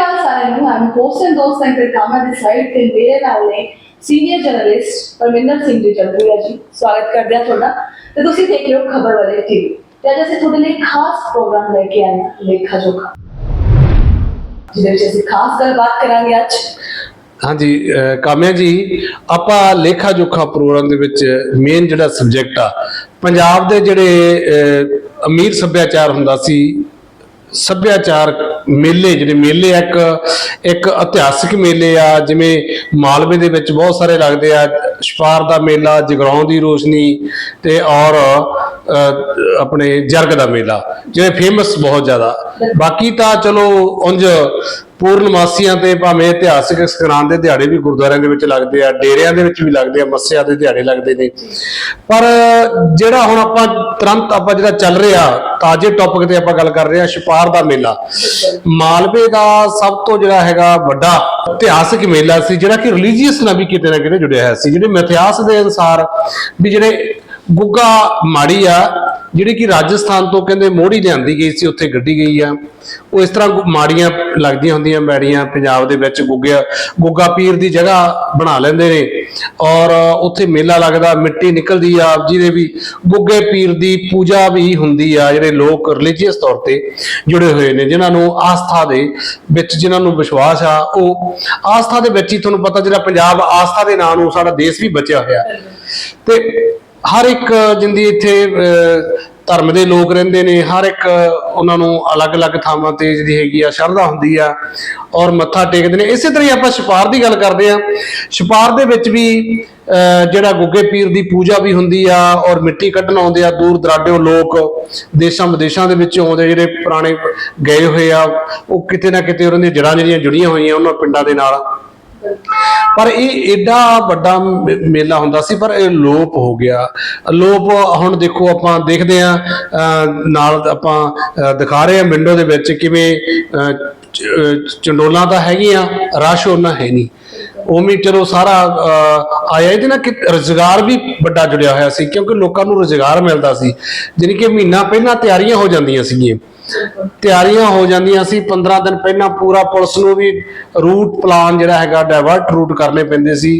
ਅਕਾਲ ਸਾਰਿਆਂ ਨੂੰ ਆਮ ਹੋਸਟ ਦੋਸਤ ਐਂਡ ਕਾਮਾ ਦੀ ਸਾਈਡ ਤੇ ਮੇਰੇ ਨਾਲ ਨੇ ਸੀਨੀਅਰ ਜਰਨਲਿਸਟ ਪਰਮਿੰਦਰ ਸਿੰਘ ਜੀ ਜਲਦੂਆ ਜੀ ਸਵਾਗਤ ਕਰਦੇ ਹਾਂ ਤੁਹਾਡਾ ਤੇ ਤੁਸੀਂ ਦੇਖ ਰਹੇ ਹੋ ਖਬਰ ਵਾਲੇ ਟੀਵੀ ਤੇ ਅੱਜ ਅਸੀਂ ਤੁਹਾਡੇ ਲਈ ਖਾਸ ਪ੍ਰੋਗਰਾਮ ਲੈ ਕੇ ਆਏ ਹਾਂ ਲੇਖਾ ਜੋਖਾ ਜਿਹਦੇ ਵਿੱਚ ਅਸੀਂ ਖਾਸ ਗੱਲਬਾਤ ਕਰਾਂਗੇ ਅੱਜ ਹਾਂਜੀ ਕਾਮਿਆ ਜੀ ਆਪਾਂ ਲੇਖਾ ਜੋਖਾ ਪ੍ਰੋਗਰਾਮ ਦੇ ਵਿੱਚ ਮੇਨ ਜਿਹੜਾ ਸਬਜੈਕਟ ਆ ਪੰਜਾਬ ਦੇ ਜਿਹੜੇ ਅਮੀਰ ਸੱਭਿਆਚਾਰ ਹੁੰਦਾ ਸੀ ਸੱਭਿਆਚਾਰ ਮੇਲੇ, ਜਿਹੜੇ ਮੇਲੇ ਇੱਕ ਇੱਕ ਇਤਿਹਾਸਿਕ ਮੇਲੇ ਆ, ਜਿਵੇਂ ਮਾਲਵੇ ਦੇ ਵਿੱਚ ਬਹੁਤ ਸਾਰੇ ਲੱਗਦੇ ਆ ਛਪਾਰ ਦਾ ਮੇਲਾ, ਜਗਰਾਉਂ ਦੀ ਰੋਸ਼ਨੀ ਤੇ ਔਰ ਆਪਣੇ ਜਰਗ ਦਾ ਮੇਲਾ ਜਿਹੜੇ ਫੇਮਸ ਬਹੁਤ ਜ਼ਿਆਦਾ। ਬਾਕੀ ਤਾਂ ਚਲੋ, ਉਂਝ ਪੂਰਨਮਾਸੀਆਂ ਤੇ ਭਾਵੇਂ ਇਤਿਹਾਸਿਕ ਸੰਗਰਾਂਦ ਦੇ ਦਿਹਾੜੇ ਵੀ ਗੁਰਦੁਆਰਿਆਂ ਦੇ ਵਿੱਚ ਲੱਗਦੇ ਆ, ਡੇਰਿਆਂ ਦੇ ਵਿੱਚ ਵੀ ਲੱਗਦੇ ਆ, ਮੱਸਿਆ ਦੇ ਦਿਹਾੜੇ ਲੱਗਦੇ ਨੇ। ਪਰ ਜਿਹੜਾ ਹੁਣ ਆਪਾਂ ਤੁਰੰਤ ਆਪਾਂ ਜਿਹੜਾ ਚੱਲ ਰਿਹਾ, ਤਾਜ਼ੇ ਟੌਪਿਕ ਤੇ ਆਪਾਂ ਗੱਲ ਕਰ ਰਹੇ ਆ ਛਪਾਰ ਦਾ ਮੇਲਾ। ਮਾਲਵੇ ਦਾ ਸਭ ਤੋਂ ਜਿਹੜਾ ਹੈਗਾ ਵੱਡਾ ਇਤਿਹਾਸਿਕ ਮੇਲਾ ਸੀ, ਜਿਹੜਾ ਕਿ ਰਿਲੀਜੀਅਸ ਨਾਲ ਵੀ ਕਿਤੇ ਨਾ ਕਿਤੇ ਜੁੜਿਆ ਹੋਇਆ ਸੀ, ਜਿਹੜੇ ਮਿਥਿਹਾਸ ਦੇ ਅਨੁਸਾਰ ਵੀ ਜਿਹੜੇ ਗੁੱਗਾ ਮਾੜੀ ਆ, ਜਿਹੜੀ ਕਿ ਰਾਜਸਥਾਨ ਤੋਂ ਕਹਿੰਦੇ ਮੋੜੀ ਲਿਆਂਦੀ ਗਈ ਸੀ, ਉੱਥੇ ਗੱਡੀ ਗਈ ਆ। ਉਹ ਇਸ ਤਰ੍ਹਾਂ ਮਾੜੀਆਂ ਲੱਗਦੀਆਂ ਹੁੰਦੀਆਂ, ਮੈੜੀਆਂ, ਪੰਜਾਬ ਦੇ ਵਿੱਚ ਗੁੱਗਿਆ ਗੁੱਗਾ ਪੀਰ ਦੀ ਜਗ੍ਹਾ ਬਣਾ ਲੈਂਦੇ ਨੇ। ਔਰ ਉੱਥੇ ਮੇਲਾ ਲੱਗਦਾ, ਮਿੱਟੀ ਨਿਕਲਦੀ ਆ, ਜਿਹਦੇ ਵੀ ਗੁੱਗੇ ਪੀਰ ਦੀ ਪੂਜਾ ਵੀ ਹੁੰਦੀ ਆ, ਜਿਹੜੇ ਲੋਕ ਰਿਲੀਜੀਅਸ ਤੌਰ ਤੇ ਜੁੜੇ ਹੋਏ ਨੇ, ਜਿਨ੍ਹਾਂ ਨੂੰ ਆਸਥਾ ਦੇ ਵਿੱਚ ਜਿਨ੍ਹਾਂ ਨੂੰ ਵਿਸ਼ਵਾਸ ਆ, ਉਹ ਆਸਥਾ ਦੇ ਵਿੱਚ ਹੀ ਤੁਹਾਨੂੰ ਪਤਾ ਜਿਹੜਾ ਪੰਜਾਬ ਆਸਥਾ ਦੇ ਨਾਂ ਨੂੰ ਸਾਡਾ ਦੇਸ਼ ਵੀ ਬਚਿਆ ਹੋਇਆ। ਤੇ ਹਰ ਇੱਕ ਜਿੰਦੀ ਇੱਥੇ ਅਹ, ਧਰਮ ਦੇ ਲੋਕ ਰਹਿੰਦੇ ਨੇ ਹਰ ਇੱਕ ਉਹਨਾਂ ਨੂੰ ਅਲੱਗ-ਅਲੱਗ ਥਾਵਾਂ ਤੇ ਜਿਹੜੀ ਹੈਗੀ ਆ ਸ਼ਰਧਾ ਹੁੰਦੀ ਆ ਔਰ ਮੱਥਾ ਟੇਕਦੇ ਨੇ। ਇਸੇ ਤਰ੍ਹਾਂ ਹੀ ਆਪਾਂ ਛਪਾਰ ਦੀ ਗੱਲ ਕਰਦੇ ਆ ਛਪਾਰ ਦੇ ਵਿੱਚ ਵੀ ਅਹ, ਜਿਹੜਾ ਗੁੱਗੇ ਪੀਰ ਦੀ ਪੂਜਾ ਵੀ ਹੁੰਦੀ ਆ ਔਰ ਮਿੱਟੀ ਕੱਢਣ ਆਉਂਦੇ ਆ ਦੂਰ ਦਰਾਡਿਓਂ ਲੋਕ ਦੇਸ਼ਾਂ ਵਿਦੇਸ਼ਾਂ ਦੇ ਵਿੱਚ ਆਉਂਦੇ ਜਿਹੜੇ ਪੁਰਾਣੇ ਗਏ ਹੋਏ ਆ ਉਹ ਕਿਤੇ ਨਾ ਕਿਤੇ ਉਹਨਾਂ ਦੀਆਂ ਜੜ੍ਹਾਂ ਜਿਹੜੀਆਂ ਜੁੜੀਆਂ ਹੋਈਆਂ ਉਹਨਾਂ ਪਿੰਡਾਂ ਦੇ ਨਾਲ। ਪਰ ਇਹ ਏਡਾ ਵੱਡਾ ਮੇ- ਮੇਲਾ ਹੁੰਦਾ ਸੀ ਪਰ ਇਹ ਲੋਪ ਹੋ ਗਿਆ। ਲੋਪ ਹੁਣ ਦੇਖੋ ਆਪਾਂ ਦੇਖਦੇ ਆ ਨਾਲ ਆਪਾਂ ਅਹ, ਦਿਖਾ ਰਹੇ ਆ ਵਿੰਡੋ ਦੇ ਵਿੱਚ ਕਿਵੇਂ ਅਹ, ਚੰਡੋਲਾਂ ਤਾਂ ਹੈਗੀਆਂ ਰਸ਼ ਉਹਨਾਂ ਹੈ ਨਹੀਂ। ਉਵੇਂ ਚਲੋ ਸਾਰਾ ਆਇਆ ਇਹਦੇ ਨਾਲ ਕਿ ਰੁਜ਼ਗਾਰ ਵੀ ਵੱਡਾ ਜੁੜਿਆ ਹੋਇਆ ਸੀ ਕਿਉਂਕਿ ਲੋਕਾਂ ਨੂੰ ਰੁਜ਼ਗਾਰ ਮਿਲਦਾ ਸੀ ਜਾਣੀ ਕਿ ਮਹੀਨਾ ਪਹਿਲਾਂ ਤਿਆਰੀਆਂ ਹੋ ਜਾਂਦੀਆਂ ਸੀਗੀਆਂ। ਤਿਆਰੀਆਂ ਹੋ ਜਾਂਦੀਆਂ ਸੀ 15 ਦਿਨ ਪਹਿਲਾਂ ਪੂਰਾ ਪੁਲਿਸ ਨੂੰ ਵੀ ਰੂਟ ਪਲਾਨ ਜਿਹੜਾ ਹੈਗਾ ਡਾਇਵਰਟ ਰੂਟ ਕਰਨੇ ਪੈਂਦੇ ਸੀ।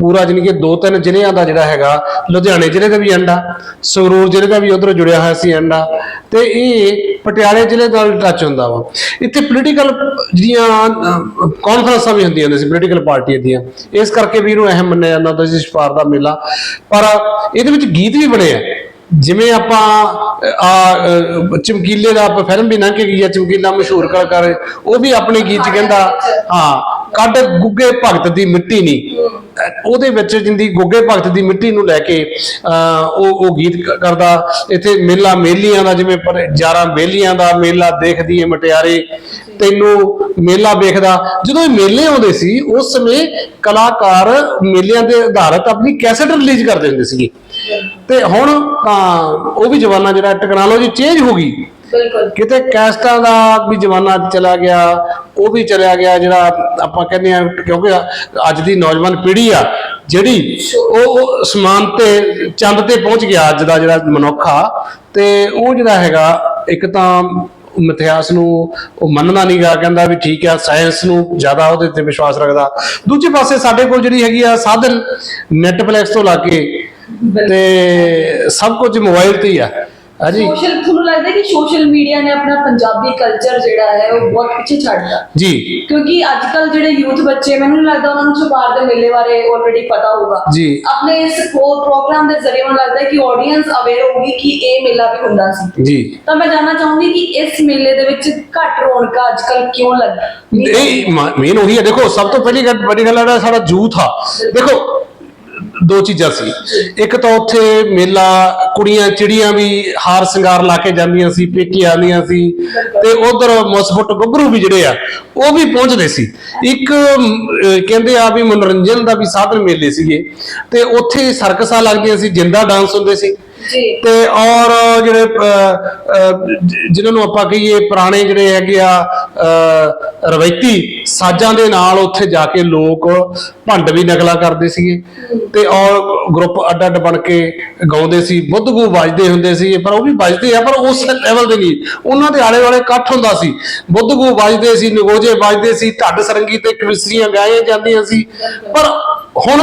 ਪੂਰਾ ਜਾਣੀ ਕਿ ਦੋ ਤਿੰਨ ਜ਼ਿਲ੍ਹਿਆਂ ਦਾ ਜਿਹੜਾ ਹੈਗਾ ਲੁਧਿਆਣੇ ਜ਼ਿਲ੍ਹੇ ਦਾ ਵੀ ਐਂਡਾ ਸੰਗਰੂਰ ਜ਼ਿਲ੍ਹੇ ਦਾ ਵੀ ਉਧਰ ਜੁੜਿਆ ਹੋਇਆ ਸੀ ਐਂਡਾ ਤੇ ਇਹ ਪਟਿਆਲੇ ਜ਼ਿਲ੍ਹੇ ਦਾ ਵੀ ਟੱਚ ਹੁੰਦਾ ਵਾ। ਇੱਥੇ ਪੋਲੀਟੀਕਲ ਜਿਹੜੀਆਂ ਕਾਨਫਰੰਸਾਂ ਵੀ ਹੁੰਦੀਆਂ ਨੇ ਸੀ ਪੋਲੀਟੀਕਲ ਪਾਰਟੀਆਂ ਦੀਆਂ ਇਸ ਕਰਕੇ ਵੀ ਇਹਨੂੰ ਅਹਿਮ ਮੰਨਿਆ ਜਾਂਦਾ ਹੁੰਦਾ ਸੀ ਛਪਾਰ ਦਾ ਮੇਲਾ। ਪਰ ਇਹਦੇ ਵਿੱਚ ਗੀਤ ਵੀ ਬਣੇ ਆ। ਜਿਵੇਂ ਆਪਾਂ ਆ ਚਮਕੀਲੇ ਦਾ ਆਪਾਂ ਫਿਲਮ ਵੀ ਲੰਘ ਕੇ ਗਈ ਆ, ਚਮਕੀਲਾ ਮਸ਼ਹੂਰ ਕਲਾਕਾਰ, ਉਹ ਵੀ ਆਪਣੇ ਗੀਤ 'ਚ ਕਹਿੰਦਾ, ਹਾਂ ਕੱਢ ਗੁੱਗੇ ਭਗਤ ਦੀ ਮਿੱਟੀ ਨਹੀਂ ਉਹਦੇ ਵਿੱਚ ਜਿੰਦੀ ਗੁੱਗੇ ਭਗਤ ਦੀ ਮਿੱਟੀ ਨੂੰ ਲੈ ਕੇ ਉਹ ਉਹ ਗੀਤ ਕਰਦਾ। ਇੱਥੇ ਮੇਲਾ ਮੇਲੀਆਂ ਦਾ ਜਿਵੇਂ ਪਰ 11 ਬੇਲੀਆਂ ਦਾ ਮੇਲਾ ਦੇਖਦੀ ਏ ਮਟਿਆਰੇ। ਤੈਨੂੰ ਮੇਲਾ ਵੇਖਦਾ। ਜਦੋਂ ਇਹ ਮੇਲੇ ਆਉਂਦੇ ਸੀ, ਉਸ ਸਮੇਂ ਕਲਾਕਾਰ ਮੇਲਿਆਂ ਦੇ ਆਧਾਰਿਤ ਆਪਣੀ ਕੈਸੇਟ ਰਿਲੀਜ਼ ਕਰਦੇ ਹੁੰਦੇ ਸੀ ਤੇ ਹੁਣ ਤਾਂ ਉਹ ਵੀ ਜਵਾਨਾ ਜਿਹੜਾ ਟੈਕਨੋਲੋਜੀ ਚੇਂਜ ਹੋ ਗਈ। ਬਿਲਕੁਲ। ਕਿਤੇ ਕੈਸਟਾਂ ਦਾ ਵੀ ਜ਼ਮਾਨਾ ਚਲਾ ਗਿਆ ਉਹ ਵੀ ਚਲਿਆ ਗਿਆ ਜਿਹੜਾ ਆਪਾਂ ਕਹਿੰਦੇ ਆ ਕਿਉਂਕਿ ਅੱਜ ਦੀ ਨੌਜਵਾਨ ਪੀੜ੍ਹੀ ਆ ਜਿਹੜੀ ਉਹ ਸਮਾਨ ਤੇ ਚੰਦ ਤੇ ਪਹੁੰਚ ਗਿਆ ਅੱਜ ਦਾ ਜਿਹੜਾ ਮਨੁੱਖ ਆ ਤੇ ਉਹ ਜਿਹੜਾ ਹੈਗਾ ਇੱਕ ਤਾਂ ਮਿਥਿਹਾਸ ਨੂੰ ਉਹ ਮੰਨਦਾ ਨਹੀਂਗਾ ਕਹਿੰਦਾ ਵੀ ਠੀਕ ਆ ਸਾਇੰਸ ਨੂੰ ਜ਼ਿਆਦਾ ਉਹਦੇ ਤੇ ਵਿਸ਼ਵਾਸ ਰੱਖਦਾ। ਦੂਜੇ ਪਾਸੇ ਸਾਡੇ ਕੋਲ ਜਿਹੜੀ ਹੈਗੀ ਆ ਸਾਧਨ ਨੈਟਫਲਿਕਸ ਤੋਂ ਲਾ ਕੇ ਤੇ ਸਭ ਕੁਝ ਮੋਬਾਈਲ ਤੇ ਹੀ ਆ। ਹਾਂਜੀ। ਸੋਸ਼ਲ ਤੁਹਾਨੂੰ ਲੱਗਦਾ ਕਿ ਸੋਸ਼ਲ ਮੀਡੀਆ ਨੇ ਆਪਣਾ ਪੰਜਾਬੀ ਕਲਚਰ ਜਿਹੜਾ ਹੈ ਉਹ ਬਹੁਤ ਪਿੱਛੇ ਛੱਡਤਾ ਜੀ। ਕਿਉਂਕਿ ਅੱਜ ਕੱਲ ਜਿਹੜੇ ਯੂਥ ਬੱਚੇ ਮੈਨੂੰ ਨਹੀਂ ਲੱਗਦਾ ਉਹਨਾਂ ਨੂੰ ਛਪਾਰ ਦੇ ਮੇਲੇ ਬਾਰੇ ਆਲਰੇਡੀ ਪਤਾ ਹੋਊਗਾ। ਜੀ। ਆਪਣੇ ਇਸ ਪ੍ਰੋਗਰਾਮ ਦੇ ਜ਼ਰੀਏ ਮੈਨੂੰ ਲੱਗਦਾ ਕਿ ਆਡੀਅנס ਅਵੇਅਰ ਹੋਊਗੀ ਕਿ ਇਹ ਮੇਲਾ ਵੀ ਹੁੰਦਾ ਸੀ। ਜੀ। ਤਾਂ ਮੈਂ ਜਾਨਣਾ ਚਾਹੂੰਗੀ ਕਿ ਇਸ ਮੇਲੇ ਦੇ ਵਿੱਚ ਘੱਟ ਰੌਣਕਾਂ ਅੱਜ ਕੱਲ ਕਿਉਂ ਲੱਗ ਇਹ ਮੇਨ ਉਹੀ ਹੈ ਦੇਖੋ ਸਭ ਤੋਂ ਪਹਿਲੀ ਗੱਲ ਵੱਡੀ ਗੱਲ ਹੈ ਸਾਡਾ ਯੂਥ ਆ। ਦੇਖੋ ਦੋ ਚੀਜ਼ਾਂ ਸੀ। ਇੱਕ ਤਾਂ ਉੱਥੇ ਮੇਲਾ, ਕੁੜੀਆਂ, ਚਿੜੀਆਂ ਵੀ ਹਾਰ ਸ਼ਿੰਗਾਰ ਲਾ ਕੇ ਜਾਂਦੀਆਂ ਸੀ, ਪੇਕੇ ਆਉਂਦੀਆਂ ਸੀ। ਤੇ ਉਧਰ ਮੁਸਫਟ ਗੱਭਰੂ ਵੀ ਜਿਹੜੇ ਆ, ਉਹ ਵੀ ਪਹੁੰਚਦੇ ਸੀ। ਇੱਕ ਕਹਿੰਦੇ ਆ ਵੀ ਮਨੋਰੰਜਨ ਦਾ ਵੀ ਸਾਧਨ ਮੇਲੇ ਸੀਗੇ। ਤੇ ਉੱਥੇ ਸਰਕਸਾਂ ਲੱਗਦੀਆਂ ਸੀ, ਜਿੰਦਾ ਡਾਂਸ ਹੁੰਦੇ ਸੀ। ਤੇ ਔਰ ਜਿਹੜੇ ਜਿਨ੍ਹਾਂ ਨੂੰ ਆਪਾਂ ਕਹੀਏ ਪੁਰਾਣੇ ਜਿਹੜੇ ਹੈਗੇ ਆ ਰਵਾਇਤੀ ਸਾਜ਼ਾਂ ਦੇ ਨਾਲ ਉੱਥੇ ਜਾ ਕੇ ਲੋਕ ਭੰਡ ਵੀ ਨਕਲਾ ਕਰਦੇ ਸੀਗੇ। ਤੇ ਔਰ ਗਰੁੱਪ ਅੱਡ ਅੱਡ ਬਣ ਕੇ ਗਾਉਂਦੇ ਸੀ ਬੁੱਧਗੂ ਵੱਜਦੇ ਹੁੰਦੇ ਸੀ ਪਰ ਉਹ ਵੀ ਵੱਜਦੇ ਆ, ਪਰ ਉਸ ਲੈਵਲ ਦੇ ਨਹੀਂ। ਉਹਨਾਂ ਦੇ ਆਲੇ ਵਾਲੇ ਇਕੱਠ ਹੁੰਦਾ ਸੀ। ਬੁੱਧਗੂ ਵੱਜਦੇ ਸੀ, ਨਗੋਜੇ ਵੱਜਦੇ ਸੀ, ਢੱਡ ਸਰੰਗੀ ਤੇ ਕਵਿਸਰੀਆਂ ਗਾਈਆਂ ਜਾਂਦੀਆਂ ਸੀ। ਪਰ ਹੁਣ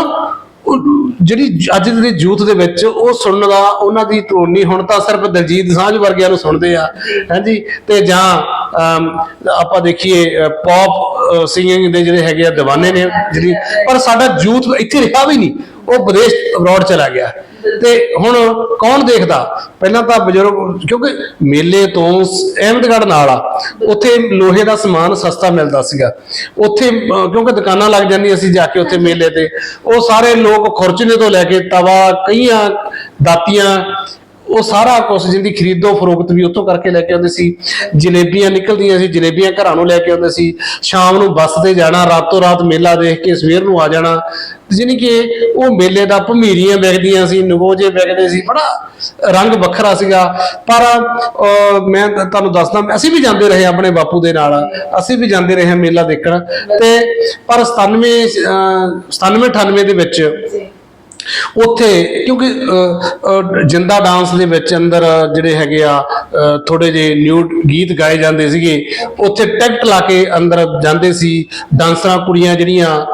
ਜਿਹੜੀ ਅੱਜ ਦੇ ਯੂਥ ਦੇ ਵਿੱਚ ਉਹ ਸੁਣਨ ਦਾ ਉਹਨਾਂ ਦੀ ਟੋਨ ਹੁਣ ਤਾਂ ਸਿਰਫ ਦਲਜੀਤ ਸਾਂਝ ਵਰਗਿਆਂ ਨੂੰ ਸੁਣਦੇ ਆ ਹਾਂਜੀ ਤੇ ਜਾਂ ਅਮ, ਆਪਾਂ ਦੇਖੀਏ ਪੌਪ ਸਿੰਗਿੰਗ ਦੇ ਜਿਹੜੇ ਹੈਗੇ ਆ ਦੀਵਾਨੇ ਨੇ ਜਿਹੜੀ ਪਰ ਸਾਡਾ ਯੂਥ ਇੱਥੇ ਰਿਹਾ ਵੀ ਨਹੀਂ। ਉਹ ਵਿਦੇਸ਼ ਅਬਰੋਡ ਚਲਾ ਗਿਆ। ਤੇ ਹੁਣ ਕੌਣ ਦੇਖਦਾ? ਪਹਿਲਾਂ ਤਾਂ ਬਜ਼ੁਰਗ, ਕਿਉਂਕਿ ਮੇਲੇ ਤੋਂ ਸ- ਅਹਿਮਦਗੜ੍ਹ ਨਾਲ ਆ, ਉੱਥੇ ਲੋਹੇ ਦਾ ਸਮਾਨ ਸਸਤਾ ਮਿਲਦਾ ਸੀਗਾ। ਉੱਥੇ ਕਿਉਂਕਿ ਦੁਕਾਨਾਂ ਲੱਗ ਜਾਂਦੀਆਂ ਸੀ ਜਾ ਕੇ ਉੱਥੇ ਮੇਲੇ ਤੇ। ਉਹ ਸਾਰੇ ਲੋਕ ਖੁਰਚਨੇ ਤੋਂ ਲੈ ਕੇ ਤਵਾ, ਕਈਆਂ ਦਾਤੀਆਂ ਉਹ ਸਾਰਾ ਕੁਝ ਜਿਹਦੀ ਖਰੀਦੋ ਫਰੋਖਤ ਵੀ ਉੱਥੋਂ ਕਰਕੇ ਲੈ ਕੇ ਆਉਂਦੇ ਸੀ। ਜਲੇਬੀਆਂ ਨਿਕਲਦੀਆਂ ਸੀ ਜਲੇਬੀਆਂ ਘਰਾਂ ਨੂੰ ਲੈ ਕੇ ਆਉਂਦੇ ਸੀ। ਸ਼ਾਮ ਨੂੰ ਬੱਸ ਤੇ ਜਾਣਾ ਰਾਤੋਂ ਰਾਤ ਮੇਲਾ ਦੇਖ ਕੇ ਸਵੇਰ ਨੂੰ ਆ ਜਾਣਾ। ਜਾਣੀ ਕਿ ਉਹ ਮੇਲੇ ਦਾ ਭਮੀਰੀਆਂ ਵਿਕਦੀਆਂ ਸੀ ਨਗੋਜੇ ਵਿਕਦੇ ਸੀ ਬੜਾ ਰੰਗ ਵੱਖਰਾ ਸੀਗਾ। ਪਰ ਅਹ, ਮੈਂ ਤੁਹਾਨੂੰ ਦੱਸਦਾ ਅਸੀਂ ਵੀ ਜਾਂਦੇ ਰਹੇ ਆਪਣੇ ਬਾਪੂ ਦੇ ਨਾਲ। ਅਸੀਂ ਵੀ ਜਾਂਦੇ ਰਹੇ ਹਾਂ ਮੇਲਾ ਦੇਖਣ। ਤੇ ਪਰ 97 ਅਹ, 97 98 ਦੇ ਵਿੱਚ ਉੱਥੇ ਕਿਉਂਕਿ ਜਿੰਦਾ ਡਾਂਸ ਦੇ ਵਿੱਚ ਅੰਦਰ ਜਿਹੜੇ ਹੈਗੇ ਆ ਥੋੜੇ ਜਿਹੇ ਨਿਊਡ ਗੀਤ ਗਾਏ ਜਾਂਦੇ ਸੀਗੇ ਉੱਥੇ ਟਿਕਟ ਲਾ ਕੇ ਅੰਦਰ ਜਾਂਦੇ ਸੀ ਡਾਂਸਰਾਂ ਕੁੜੀਆਂ ਜਿਹੜੀਆਂ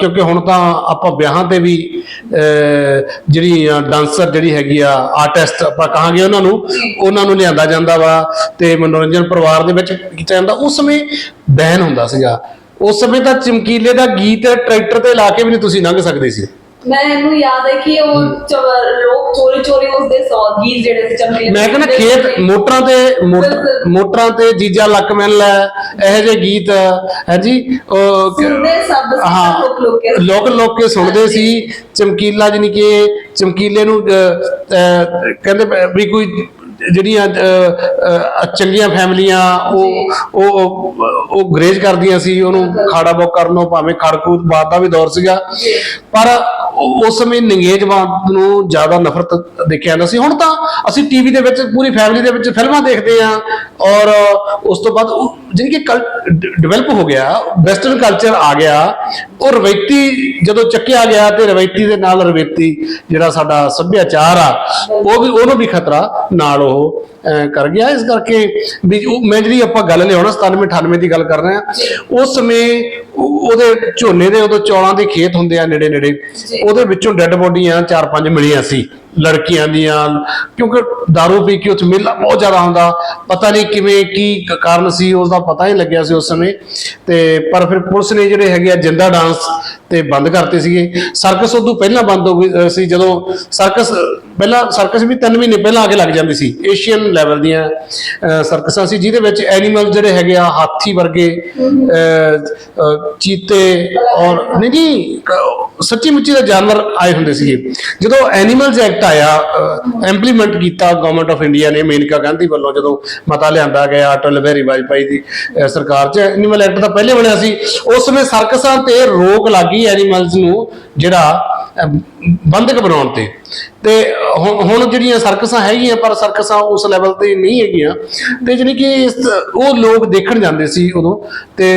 ਕਿਉਂਕਿ ਹੁਣ ਤਾਂ ਆਪਾਂ ਵਿਆਹਾਂ ਤੇ ਵੀ ਅਹ, ਜਿਹੜੀ ਡਾਂਸਰ ਜਿਹੜੀ ਹੈਗੀ ਆ ਆਰਟਿਸਟ ਆਪਾਂ ਕਹਾਂਗੇ ਉਹਨਾਂ ਨੂੰ ਉਹਨਾਂ ਨੂੰ ਲਿਆਂਦਾ ਜਾਂਦਾ ਵਾ ਤੇ ਮਨੋਰੰਜਨ ਪਰਿਵਾਰ ਦੇ ਵਿੱਚ ਕੀਤਾ ਜਾਂਦਾ। ਉਸ ਸਮੇਂ ਬੈਨ ਹੁੰਦਾ ਸੀਗਾ। ਉਸ ਸਮੇਂ ਤਾਂ ਚਮਕੀਲੇ ਦਾ ਗੀਤ ਟਰੈਕਟਰ ਤੇ ਲਾ ਕੇ ਵੀ ਨਹੀਂ ਤੁਸੀਂ ਲੰਘ ਸਕਦੇ ਸੀ। ਮੈਨੂੰ ਯਾਦ ਹੈ ਕਿ ਉਹ ਚ- ਲੋਕ ਚੋਰੀ ਚੋਰੀ ਉਸਦੇ ਸੌ ਗੀਤ ਜਿਹੜੇ ਸੀ ਚਮਕੀਲੇ ਮੈਂ ਕਹਿੰਦਾ ਖੇਤ ਮੋਟਰਾਂ ਤੇ ਮੋਟ- ਬਿਲਕੁਲ। ਮੋਟਰਾਂ ਤੇ ਜੀਜਾ ਲੱਕ ਮਿਲ ਲੈ ਇਹੋ ਜਿਹੇ ਗੀਤ ਹੈ ਜੀ? ਉਹ ਕ- ਸੁਣਦੇ ਸਭ ਸੀ ਹਾਂ ਲੋਕ ਲੋਕ ਕੇ ਲੋਕ ਲੋਕ ਕੇ ਸੁਣਦੇ ਸੀ। ਚਮਕੀਲਾ ਜਾਨੀ ਕਿ ਚਮਕੀਲੇ ਨੂੰ ਅਹ, ਅਹ, ਕਹਿੰਦੇ ਵੀ ਕੋਈ ਜਿਹੜੀਆਂ ਚੰਗੀਆਂ ਫੈਮਲੀਆਂ ਉਹ ਉਹ ਉਹ- ਗਰੇਜ ਕਰਦੀਆਂ ਸੀ ਉਹਨੂੰ ਖਾੜਾ ਬੁੱਕ ਕਰਨੋਂ ਭਾਵੇਂ ਖੜਕੂਦ ਬਾਦ ਦਾ ਵੀ ਦੌਰ ਸੀਗਾ। ਪਰ ਉਸ ਸਮੇਂ ਨੰਗੇਜਵਾਦ ਨੂੰ ਜ਼ਿਆਦਾ ਨਫ਼ਰਤ ਦੇਖਿਆ ਜਾਂਦਾ ਸੀ। ਹੁਣ ਤਾਂ ਅਸੀਂ ਟੀਵੀ ਦੇ ਵਿੱਚ ਪੂਰੀ ਫੈਮਿਲੀ ਦੇ ਵਿੱਚ ਫਿਲਮਾਂ ਦੇਖਦੇ ਆ ਔਰ ਉਸ ਤੋਂ ਬਾਅਦ ਜਿਹਨੇ ਕਿ ਡਿਵੈਲਪ ਹੋ ਗਿਆ ਵੈਸਟਰਨ ਕਲਚਰ ਆ ਗਿਆ ਉਹ ਰਵਾਇਤੀ ਜਦੋਂ ਚੱਕਿਆ ਗਿਆ ਤੇ ਰਵਾਇਤੀ ਦੇ ਨਾਲ ਰਵਾਇਤੀ ਜਿਹੜਾ ਸਾਡਾ ਸੱਭਿਆਚਾਰ ਆ ਉਹ ਵੀ ਉਹਨੂੰ ਵੀ ਖਤਰਾ ਨਾਲ ਉਹ ਕਰ ਗਿਆ। ਇਸ ਕਰਕੇ ਵੀ ਉਹ ਮੈਂ ਜਿਹੜੀ ਆਪਾਂ ਗੱਲ ਲਿਆਉਣਾ 97 98 ਦੀ ਗੱਲ ਕਰ ਰਹੇ ਆ ਉਸ ਸਮੇਂ ਉਹ- ਉਹਦੇ ਝੋਨੇ ਦੇ ਉਦੋਂ ਚੌਲਾਂ ਦੇ ਖੇਤ ਹੁੰਦੇ ਆ ਨੇੜੇ ਨੇੜੇ। ਉਹਦੇ ਵਿੱਚੋਂ ਡੈੱਡ ਬੋਡੀਆਂ ਚਾਰ ਪੰਜ ਮਿਲੀਆਂ ਸੀ ਲੜਕੀਆਂ ਦੀਆਂ ਕਿਉਂਕਿ दारू ਪੀ ਕੇ ਉੱਥੇ ਮੇਲਾ ਬਹੁਤ ਜ਼ਿਆਦਾ ਹੁੰਦਾ। ਪਤਾ ਨਹੀਂ ਕਿਵੇਂ ਕੀ ਕਾਰਨ ਸੀ ਉਸ ਦਾ ਪਤਾ ਹੀ ਲੱਗਿਆ ਸੀ ਉਸ ਸਮੇਂ। ਤੇ ਪਰ ਫਿਰ ਪੁਲਿਸ ਨੇ ਜਿਹੜੇ ਹੈਗੇ ਆ ਜਿੰਦਾ ਡਾਂਸ ਤੇ ਬੰਦ ਕਰਤੇ ਸੀਗੇ। ਸਰਕਸ ਉਦੋਂ ਪਹਿਲਾਂ ਬੰਦ ਹੋ ਗਈ ਸੀ ਜਦੋਂ ਸਰਕਸ ਪਹਿਲਾਂ ਸਰਕਸ ਵੀ 3 ਮਹੀਨੇ ਪਹਿਲਾਂ ਆ ਕੇ ਲੱਗ ਜਾਂਦੀ ਸੀ ਏਸ਼ੀਅਨ ਲੈਵਲ ਦੀਆਂ ਸਰਕਸਾਂ ਸੀ, ਜਿਹਦੇ ਵਿੱਚ ਐਨੀਮਲ ਜਿਹੜੇ ਹੈਗੇ ਆ, ਹਾਥੀ ਵਰਗੇ ਚੀਤੇ ਔਰ ਨਹੀਂ ਜੀ ਸੱਚੀ ਮੁੱਚੀ ਦੇ ਜਾਨਵਰ ਆਏ ਹੁੰਦੇ ਸੀਗੇ। ਜਦੋਂ ਐਨੀਮਲਸ ਐਕਟ ਆਇਆ ਇੰਪਲੀਮੈਂਟ ਕੀਤਾ ਗਵਰਨਮੈਂਟ ਆਫ ਇੰਡੀਆ ਨੇ ਮੇਨਕਾ ਗਾਂਧੀ ਵੱਲੋਂ ਜਦੋਂ ਮਤਾ ਲਿਆਂਦਾ ਗਿਆ ਅਟਲ ਬਿਹਾਰੀ ਵਾਜਪਾਈ ਦੀ ਸਰਕਾਰ 'ਚ ਐਨੀਮਲ ਐਕਟ ਤਾਂ ਪਹਿਲੇ ਬਣਿਆ ਸੀ, ਉਸ ਸਮੇਂ ਸਰਕਸਾਂ ਤੇ ਰੋਕ ਲੱਗੀ ਐਨੀਮਲਸ ਨੂੰ, ਜਿਹੜਾ ਬੰਧਕ ਬਣਾਉਣ ਤੇ। ਤੇ ਹੁਣ ਜਿਹੜੀਆਂ ਸਰਕਸਾਂ ਹੈਗੀਆਂ ਪਰ ਸਰਕਸਾਂ ਉਸ ਲੈਵਲ ਤੇ ਨਹੀਂ ਹੈਗੀਆਂ। ਤੇ ਜਿਹੜੀ ਕਿ ਉਹ ਲੋਕ ਦੇਖਣ ਜਾਂਦੇ ਸੀ ਉਦੋਂ। ਤੇ